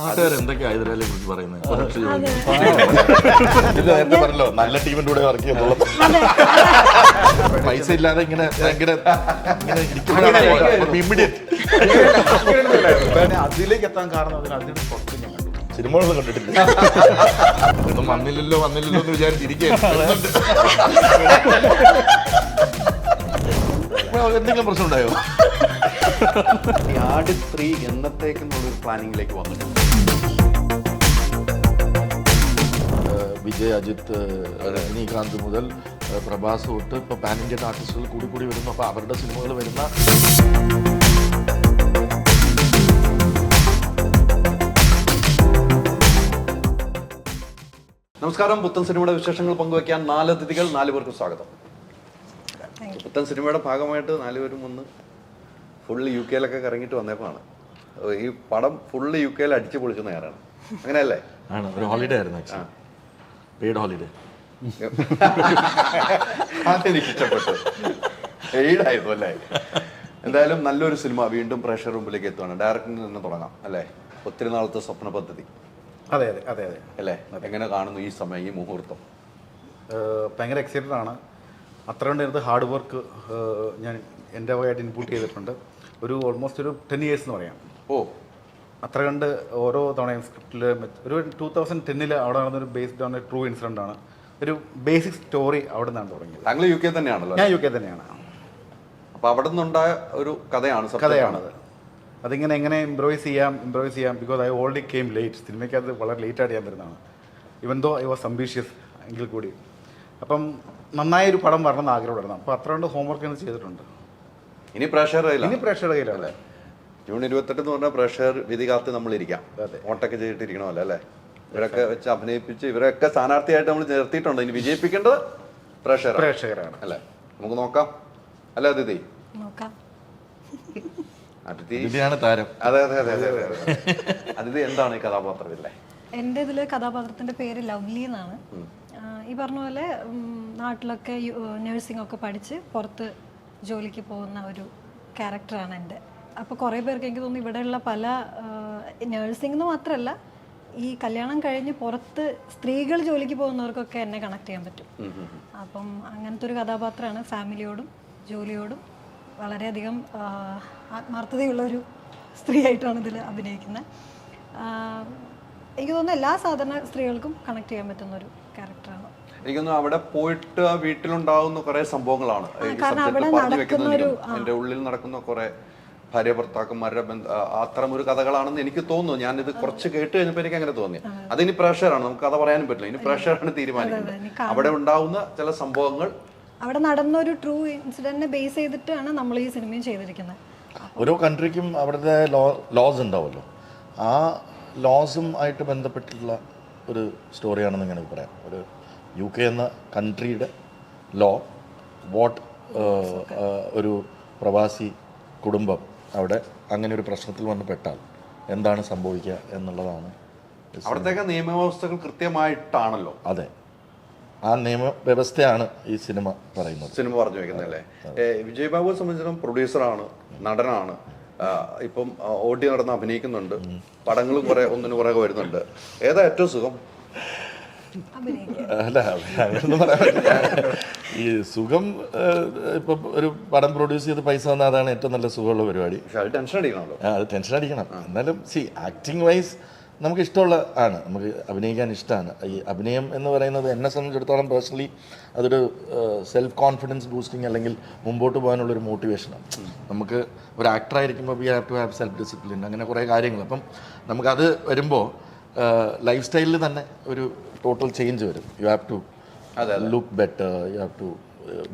നാട്ടുകാർ എന്തൊക്കെയാ ഹൈദരാലിയെ കുറിച്ച് പറയുന്നത്? നേരത്തെ പറഞ്ഞല്ലോ നല്ല ടീമിന്റെ കൂടെ വർക്ക് ചെയ്യുന്നുള്ളത് പൈസ ഇല്ലാതെ ഇങ്ങനെ ഭയങ്കര ഇങ്ങനെ ഇരിക്കുമ്പോഴാണ് ഇമ്മീഡിയറ്റ് അതിലേക്ക് എത്താൻ കാരണം അതിന് അതിന്റെ പുറത്ത് ഞാൻ കണ്ടു. സിനിമകളൊന്നും കണ്ടിട്ടില്ല. ഒന്നും വന്നില്ലല്ലോ വന്നില്ലല്ലോ എന്ന് വിചാരിച്ചിരിക്കുകയാണ് എന്തെങ്കിലും പ്രശ്നം ഉണ്ടായോ? യാഡ് ആട് ത്രീ എന്നത്തേക്കെന്നുള്ളൊരു പ്ലാനിങ്ങിലേക്ക് വന്നിട്ടുണ്ട്. വിജയ് അജിത്ത് രജനീകാന്ത് മുതൽ പ്രഭാസ് തൊട്ട് ഇപ്പോൾ പാൻ ഇന്ത്യൻ ആർട്ടിസ്റ്റുകൾ കൂടി കൂടി വരുന്നു. അപ്പോൾ അവരുടെ സിനിമകൾ വരുന്ന നമസ്കാരം. പുത്തൻ സിനിമയുടെ വിശേഷങ്ങൾ പങ്കുവയ്ക്കാൻ നാല് അതിഥികൾ നാല് പേർക്ക് സ്വാഗതം. പുത്തൻ സിനിമയുടെ ഭാഗമായിട്ട് നാലുപേരും വന്ന് ഫുള്ള് യു കെയിലൊക്കെ കറങ്ങിയിട്ട് വന്നേപ്പാണ് ഈ പടം ഫുള്ള് യു കെയിൽ അടിച്ചു പൊളിച്ചു നേരാണ് അങ്ങനെയല്ലേ? ആണ്. ഒരു ഹോളിഡേ ആയിരുന്നു പെയ്ഡ് ഹോളിഡേ അതെനിക്ക് ഇഷ്ടപ്പെട്ടു. എയ്ഡായിരുന്നു അല്ലേ? എന്തായാലും നല്ലൊരു സിനിമ വീണ്ടും പ്രേക്ഷകർ മുമ്പിലേക്ക് എത്തുകയാണ് ഡയറക്ടറിൽ നിന്ന് തുടങ്ങാം അല്ലേ? ഒത്തിരി നാളത്തെ സ്വപ്ന പദ്ധതി. അതെ അതെ അതെ അതെ. അല്ലേ? എങ്ങനെ കാണുന്നു ഈ സമയം ഈ മുഹൂർത്തം? ഭയങ്കര എക്സൈറ്റഡ് ആണ്. അത്ര കൊണ്ട് ഇത് ഹാർഡ് വർക്ക് ഞാൻ എന്റെ വകയായിട്ട് ഇൻപുട്ട് ചെയ്തിട്ടുണ്ട്. ഒരു ഓൾമോസ്റ്റ് ഒരു ടെൻ ഇയേഴ്സ് എന്ന് പറയാം. ഓ അത്ര കണ്ട് ഓരോ തവണയും സ്ക്രിപ്റ്റിൽ ഒരു ടൂ തൗസൻഡ് ടെന്നിൽ അവിടെ നടന്നൊരു ബേസ്ഡ് ഓൺ ട്രൂ ഇൻസിഡന്റ് ആണ്. ഒരു ബേസിക് സ്റ്റോറി അവിടെ നിന്നാണ് തുടങ്ങിയത്. താങ്കൾ യു കെ തന്നെയാണല്ലോ ഞാൻ യു കെ തന്നെയാണ്. അപ്പോൾ അവിടെ നിന്നുണ്ടായ ഒരു കഥയാണ്. കഥയാണത് അതിങ്ങനെ എങ്ങനെ ഇംപ്രവൈസ് ചെയ്യാം ഇംപ്രവൈസ് ചെയ്യാം because I already came late സിനിമയ്ക്ക് അത് വളരെ ലേറ്റ് ആയിട്ട് ഞാൻ വരുന്നതാണ്. ഇവൻ ദോ ഐ വാസ് അംബീഷ്യസ് എങ്കിൽ കൂടി. അപ്പം നന്നായ ഒരു പടം വരണം എന്ന് ആഗ്രഹമുണ്ടായിരുന്നു അപ്പോൾ അത്ര കൊണ്ട് ഹോംവർക്ക് ചെയ്തിട്ടുണ്ട്. ഇനി പ്രഷർ ഇനി പ്രഷർ കയ്യിലല്ലേ ജൂൺ ഇരുപത്തെട്ട് എന്ന് പറഞ്ഞാൽ പ്രേക്ഷകർ വിധി കാത്ത് നമ്മൾ ഇരിക്കാം അതെ. വോട്ടൊക്കെ ചെയ്തിട്ടിരിക്കണമല്ലോ അല്ലേ? ഇവരൊക്കെ വെച്ച് അഭിനയിപ്പിച്ച് ഇവരൊക്കെ സ്ഥാനാർത്ഥിയായിട്ട് നമ്മൾ നിർത്തിയിട്ടുണ്ട്. ഇനി വിജയിപ്പിക്കേണ്ടത് പ്രേക്ഷകർ പ്രേക്ഷകരാണ് അല്ലേ? നമുക്ക് നോക്കാം. അല്ല അതിഥി? നോക്കാം. അതിഥി ഇതിലാണ് താരം. അതെ അതെ അതെ അതെ അതെ അതെ. അതിഥി എന്താണ് ഈ കഥാപാത്രം ഇല്ലേ എന്റെ ഇതിൽ കഥാപാത്രത്തിന്റെ പേര് ലവ്ലി എന്നാണ്. ഈ പറഞ്ഞ പോലെ നാട്ടിലൊക്കെ നഴ്സിംഗ് ഒക്കെ പഠിച്ച് പുറത്ത് ജോലിക്ക് പോകുന്ന ഒരു ക്യാരക്ടറാണ് എന്റെ. അപ്പോൾ കുറേ പേർക്ക് എനിക്ക് തോന്നുന്നു ഇവിടെയുള്ള പല നഴ്സിംഗ് എന്ന് മാത്രമല്ല ഈ കല്യാണം കഴിഞ്ഞ് പുറത്ത് സ്ത്രീകൾ ജോലിക്ക് പോകുന്നവർക്കൊക്കെ എന്നെ കണക്ട് ചെയ്യാൻ പറ്റും. അപ്പം അങ്ങനത്തെ ഒരു കഥാപാത്രമാണ് ഫാമിലിയോടും ജോലിയോടും വളരെയധികം ആത്മാർത്ഥതയുള്ളൊരു ആത്മാർത്ഥതയുള്ള ഒരു സ്ത്രീയായിട്ടാണ് ഇതിൽ അഭിനയിക്കുന്നത്. എനിക്ക് തോന്നുന്നു എല്ലാ സാധാരണ സ്ത്രീകൾക്കും കണക്ട് ചെയ്യാൻ പറ്റുന്ന ഒരു ക്യാരക്ടറാണ് എനിക്കൊന്നും അവിടെ പോയിട്ട് ആ വീട്ടിലുണ്ടാകുന്ന കുറെ സംഭവങ്ങളാണ്. എന്റെ ഉള്ളിൽ നടക്കുന്ന കുറെ ഭാര്യ ഭർത്താക്കന്മാരുടെ ബന്ധ അത്തരം ഒരു കഥകളാണെന്ന് എനിക്ക് തോന്നുന്നു. ഞാനിത് കുറച്ച് കേട്ട് കഴിഞ്ഞപ്പോൾ എനിക്ക് അങ്ങനെ തോന്നി. അതിന് പ്രഷറാണ്. നമുക്ക് കഥ പറയാനും പറ്റില്ല. ഇനി പ്രഷറാണ് തീരുമാനിക്കുന്നത്. അവിടെ ഉണ്ടാവുന്ന ചില സംഭവങ്ങൾ അവിടെ നടന്ന ഒരു ട്രൂ ഇൻസിഡന്റിനെ ബേസ് ചെയ്തിട്ടാണ് നമ്മൾ ഈ സിനിമയും ചെയ്തിരിക്കുന്നത്. ഓരോ കൺട്രിക്കും അവിടുത്തെ ലോ ലോസ് ഉണ്ടാവുമല്ലോ. ആ ലോസും ആയിട്ട് ബന്ധപ്പെട്ടിട്ടുള്ള ഒരു സ്റ്റോറിയാണെന്ന് ഇങ്ങനെ പറയാം. ഒരു യു കെ എന്ന കൺട്രിയുടെ ലോ വാട്ട് ഒരു പ്രവാസി കുടുംബം അവിടെ അങ്ങനെ ഒരു പ്രശ്നത്തിൽ വന്ന് പെട്ടാൽ എന്താണ് സംഭവിക്കുക എന്നുള്ളതാണ് അവിടത്തേക്ക് നിയമവ്യവസ്ഥകൾ കൃത്യമായിട്ടാണല്ലോ. അതെ. ആ നിയമവ്യവസ്ഥയാണ് ഈ സിനിമ പറയുന്നത്. സിനിമ പറഞ്ഞു വെക്കുന്നല്ലേ വിജയ് ബാബുവിനെ സംബന്ധിച്ചിടത്തോളം പ്രൊഡ്യൂസറാണ് നടനാണ്. ഇപ്പം ഓടി നടന്ന് അഭിനയിക്കുന്നുണ്ട്. പടങ്ങളും കുറെ ഒന്നിനു പുറകെ വരുന്നുണ്ട്. ഏതാ ഏറ്റവും സുഖം? അല്ല അങ്ങനൊന്നും പറയാൻ പറ്റില്ല. ഈ സുഖം ഇപ്പൊ ഒരു പടം പ്രൊഡ്യൂസ് ചെയ്ത് പൈസ വന്നാൽ അതാണ് ഏറ്റവും നല്ല സുഖമുള്ള പരിപാടി. ടെൻഷൻ അടിക്കണമല്ലോ. ആ, അത് ടെൻഷൻ അടിക്കണം. എന്നാലും സി ആക്ടിങ് വൈസ് നമുക്ക് ഇഷ്ടമുള്ള ആണ്. നമുക്ക് അഭിനയിക്കാൻ ഇഷ്ടമാണ്. ഈ അഭിനയം എന്ന് പറയുന്നത് എന്നെ സംബന്ധിച്ചിടത്തോളം പേഴ്സണലി അതൊരു സെൽഫ് കോൺഫിഡൻസ് ബൂസ്റ്റിംഗ് അല്ലെങ്കിൽ മുമ്പോട്ട് പോകാനുള്ള ഒരു മോട്ടിവേഷനാണ് നമുക്ക് ഒരു ആക്ടറായിരിക്കുമ്പോൾ we have to have self discipline അങ്ങനെ കുറേ കാര്യങ്ങൾ. അപ്പം നമുക്കത് വരുമ്പോൾ ലൈഫ് സ്റ്റൈലിൽ തന്നെ ഒരു ടോട്ടൽ ചേഞ്ച് വരും. You have to look better you have to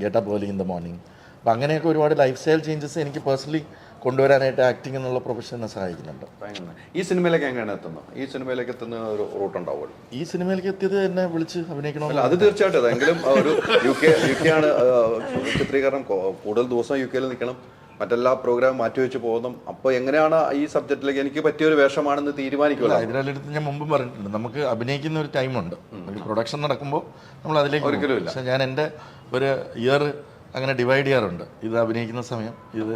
get up early in the morning അപ്പം അങ്ങനെയൊക്കെ ഒരുപാട് ലൈഫ് സ്റ്റൈൽ ചേഞ്ചസ് എനിക്ക് പേഴ്സണലി കൊണ്ടുവരാനായിട്ട് ആക്ടിംഗ് എന്നുള്ള പ്രൊഫഷൻ എന്നെ സഹായിക്കുന്നുണ്ട്. ഈ സിനിമയിലേക്ക് എങ്ങനെ എത്തുന്നു ഈ സിനിമയിലേക്ക് എത്തുന്ന ഒരു റൂട്ട് ഉണ്ടാവുള്ളൂ ഈ സിനിമയിലേക്ക് എത്തിയത് എന്നെ വിളിച്ച് അഭിനയിക്കണമല്ലോ അത് തീർച്ചയായിട്ടും. എങ്കിലും ഒരു യു കെ യു കെ ആണ് ചിത്രീകരണം കൂടുതൽ ദിവസം യു കെയിൽ നിൽക്കണം. മറ്റെല്ലാ പ്രോഗ്രാം മാറ്റിവെച്ച് പോകുന്നു. അപ്പോൾ എങ്ങനെയാണ് ഈ സബ്ജക്റ്റിലേക്ക് എനിക്ക് പറ്റിയ ഒരു വേഷമാണെന്ന് തീരുമാനിക്കുക ഹൈദരാബാദിലെടുത്ത് ഞാൻ മുമ്പ് പറഞ്ഞിട്ടുണ്ട്. നമുക്ക് അഭിനയിക്കുന്ന ഒരു ടൈമുണ്ട് പ്രൊഡക്ഷൻ നടക്കുമ്പോൾ നമ്മൾ അതിലേക്ക് ഒരിക്കലും ഇല്ല. ഞാൻ എന്റെ ഒരു ഇയർ അങ്ങനെ ഡിവൈഡ് ചെയ്യാറുണ്ട്. ഇത് അഭിനയിക്കുന്ന സമയം ഇത്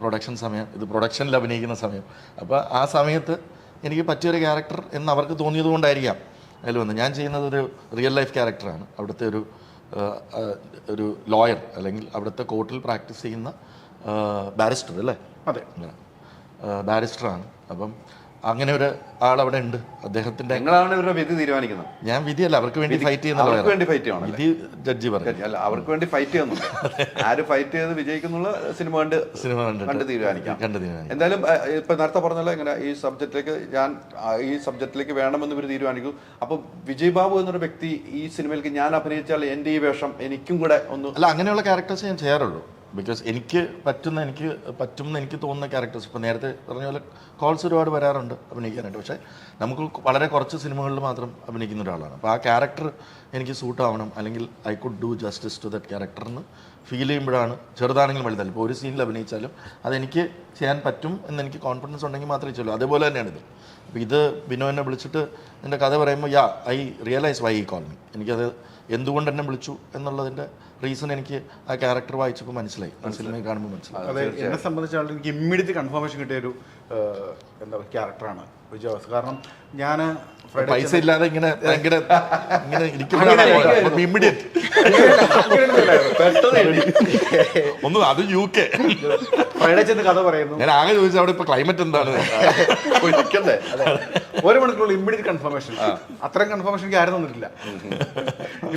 പ്രൊഡക്ഷൻ സമയം ഇത് പ്രൊഡക്ഷനിൽ അഭിനയിക്കുന്ന സമയം. അപ്പോൾ ആ സമയത്ത് എനിക്ക് പറ്റിയൊരു ക്യാരക്ടർ എന്ന് അവർക്ക് തോന്നിയത് കൊണ്ടായിരിക്കാം അതിൽ വന്ന് ഞാൻ ചെയ്യുന്നത് ഒരു റിയൽ ലൈഫ് ക്യാരക്ടറാണ് അവിടുത്തെ ഒരു ഒരു ലോയർ അല്ലെങ്കിൽ അവിടുത്തെ കോർട്ടിൽ പ്രാക്ടീസ് ചെയ്യുന്ന ബാരിസ്റ്റർ അല്ലേ? അതെ. ബാരിസ്റ്ററാണ് അപ്പം അങ്ങനെ ഒരു ആൾ അവിടെ ഉണ്ട്. അദ്ദേഹത്തിന്റെ നിങ്ങളാണ് ഇവരുടെ വിധി തീരുമാനിക്കുന്നത്. ഞാൻ വിധിയല്ല അവർക്ക് വേണ്ടി ഫൈറ്റ് ചെയ്യുന്ന അവർക്ക് വേണ്ടി ഫൈറ്റ് ചെയ്യണം വിധി ജഡ്ജി പറഞ്ഞു അല്ല അവർക്ക് വേണ്ടി ഫൈറ്റ് ചെയ്യുന്നുണ്ട്. ആര് ഫൈറ്റ് ചെയ്ത് വിജയിക്കുന്നുള്ള സിനിമ കണ്ട് സിനിമ കണ്ട് തീരുമാനിക്കാം. കണ്ടു തീരുമാനിക്കാം. എന്തായാലും ഇപ്പൊ നേരത്തെ പറഞ്ഞല്ലോ ഇങ്ങനെ ഈ സബ്ജക്റ്റിലേക്ക് ഞാൻ ഈ സബ്ജക്റ്റിലേക്ക് വേണമെന്ന് ഇവർ തീരുമാനിക്കും. അപ്പൊ വിജയ് ബാബു എന്നൊരു വ്യക്തി ഈ സിനിമയിലേക്ക് ഞാൻ അഭിനയിച്ചാൽ എന്റെ ഈ വേഷം എനിക്കും കൂടെ ഒന്ന് അല്ല അങ്ങനെയുള്ള ക്യാരക്ടേഴ്സ് ഞാൻ ചെയ്യാറുള്ളൂ. ബിക്കോസ് എനിക്ക് പറ്റുന്ന എനിക്ക് പറ്റും എന്ന് എനിക്ക് തോന്നുന്ന ക്യാരക്ടേഴ്സ് ഇപ്പോൾ നേരത്തെ പറഞ്ഞ പോലെ കോൾസ് ഒരുപാട് വരാറുണ്ട് അഭിനയിക്കാനായിട്ട്. പക്ഷേ നമുക്ക് വളരെ കുറച്ച് സിനിമകളിൽ മാത്രം അഭിനയിക്കുന്ന ഒരാളാണ്. അപ്പോൾ ആ ക്യാരക്ടർ എനിക്ക് സൂട്ട് ആവണം. അല്ലെങ്കിൽ I could do justice to that ക്യാരക്ടറിന് ഫീൽ ചെയ്യുമ്പോഴാണ് ചെറുതാണെങ്കിലും വലുതല്ല ഇപ്പോൾ ഒരു സീനിൽ അഭിനയിച്ചാലും അതെനിക്ക് ചെയ്യാൻ പറ്റും എന്ന് എനിക്ക് കോൺഫിഡൻസ് ഉണ്ടെങ്കിൽ മാത്രമേ ചെയ്യുള്ളൂ. അതേപോലെ തന്നെയാണ് ഇത് അപ്പോൾ ഇത് ബിനോ എന്നെ വിളിച്ചിട്ട് എന്റെ കഥ പറയുമ്പോൾ യാ ഐ റിയലൈസ് വൈ ഈ കോളനി എനിക്കത് എന്തുകൊണ്ട് എന്നെ വിളിച്ചു എന്നുള്ളതിന്റെ റീസൺ എനിക്ക് ആ ക്യാരക്ടർ വായിച്ചപ്പോൾ മനസ്സിലായി. ആ കാണുമ്പോൾ മനസ്സിലായി. അതെ എന്നെ സംബന്ധിച്ചാൽ എനിക്ക് ഇമ്മീഡിയറ്റ് കൺഫർമേഷൻ കിട്ടിയ ഒരു എന്താ പറയുക ക്യാരക്ടറാണ് വിജയവാസ്. കാരണം ഞാൻ പൈസ ഇല്ലാതെ ഇങ്ങനെ ഭയങ്കര ഇങ്ങനെ ഇരിക്കുമ്പോഴാണ് ഇമ്മീഡിയറ്റ് ഒന്നും അത് യു കെ ഫ്രൈഡേ ചെന്ന് കഥ പറയുന്നു. ഞാൻ ആകെ ചോദിച്ചു അവിടെ ഇപ്പൊ ക്ലൈമറ്റ് എന്താണ്? ഒരു മണിക്കൂറിൽ ഇമ്മീഡിയറ്റ് കൺഫർമേഷൻ അത്രയും കൺഫർമേഷൻ എനിക്ക് ആരും തന്നിട്ടില്ല.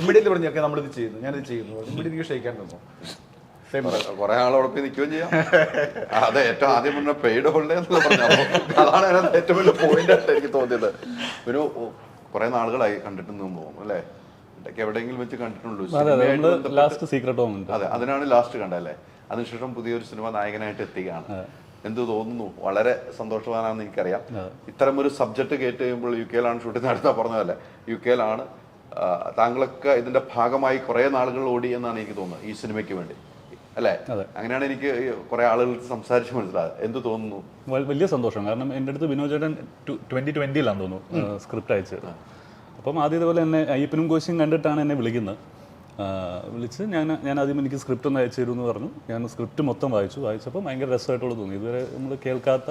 ഇമ്മീഡിയറ്റ്ലി പറഞ്ഞു ഓക്കെ നമ്മളിത് ചെയ്യുന്നു. ഞാനിത് ചെയ്യുന്നു. ഇമ്മീഡിയറ്റ് ഷെയ്ക്കാൻ തന്നു കുറെ ആളോടൊപ്പം നിൽക്കുകയും ചെയ്യാം. അതെ ഏറ്റവും ആദ്യം പറഞ്ഞ പെയ്ഡ് ഹോളിഡേ എന്ന് പറഞ്ഞു അതാണ് അതിനകത്ത് ഏറ്റവും വലിയ പോയിന്റ് ആയിട്ട് എനിക്ക് തോന്നിയത്. ഒരു കുറെ നാളുകളായി കണ്ടിട്ടൊന്നും പോകും അല്ലേ? ഇടയ്ക്ക് എവിടെയെങ്കിലും വെച്ച് കണ്ടിട്ടുള്ളൂ ലാസ്റ്റ് സീക്രട്ട് അതെ അതിനാണ് ലാസ്റ്റ് കണ്ടല്ലേ അതിനുശേഷം പുതിയൊരു സിനിമ നായകനായിട്ട് എത്തുകയാണ് എന്ത് തോന്നുന്നു? വളരെ സന്തോഷവാനാണെന്ന് എനിക്കറിയാം. ഇത്തരം ഒരു സബ്ജക്ട് കേട്ട് കഴിയുമ്പോൾ യു കെയിലാണ് ഷൂട്ടിംഗ് നടത്താൻ പറഞ്ഞതല്ലേ? യു കെയിലാണ് താങ്കളൊക്കെ ഇതിന്റെ ഭാഗമായി കുറെ നാളുകൾ ഓടി എന്നാണ് എനിക്ക് തോന്നുന്നത് ഈ സിനിമയ്ക്ക് വേണ്ടി. അല്ലേ? അങ്ങനെയാണ് എനിക്ക് കുറെ ആളുകൾ സംസാരിച്ച് മനസ്സിലായത്. എന്ത് തോന്നുന്നു? വലിയ സന്തോഷം. കാരണം എന്റെ അടുത്ത് വിനോദ് ചേട്ടൻ ട്വന്റി ട്വന്റിയിലാന്ന് തോന്നുന്നു. സ്ക്രിപ്റ്റ് അയച്ചത്. അപ്പം ആദ്യം ഇതുപോലെ എന്നെ അയ്യപ്പനും കോശിയും കണ്ടിട്ടാണ് എന്നെ വിളിക്കുന്നത്. വിളിച്ച് ഞാൻ ഞാൻ ആദ്യം എനിക്ക് സ്ക്രിപ്റ്റ് ഒന്ന് അയച്ചു തരുമെന്ന് പറഞ്ഞു. ഞാൻ സ്ക്രിപ്റ്റ് മൊത്തം വായിച്ചു. വായിച്ചപ്പോൾ ഭയങ്കര രസമായിട്ടുള്ള തോന്നി. ഇതുവരെ നമ്മൾ കേൾക്കാത്ത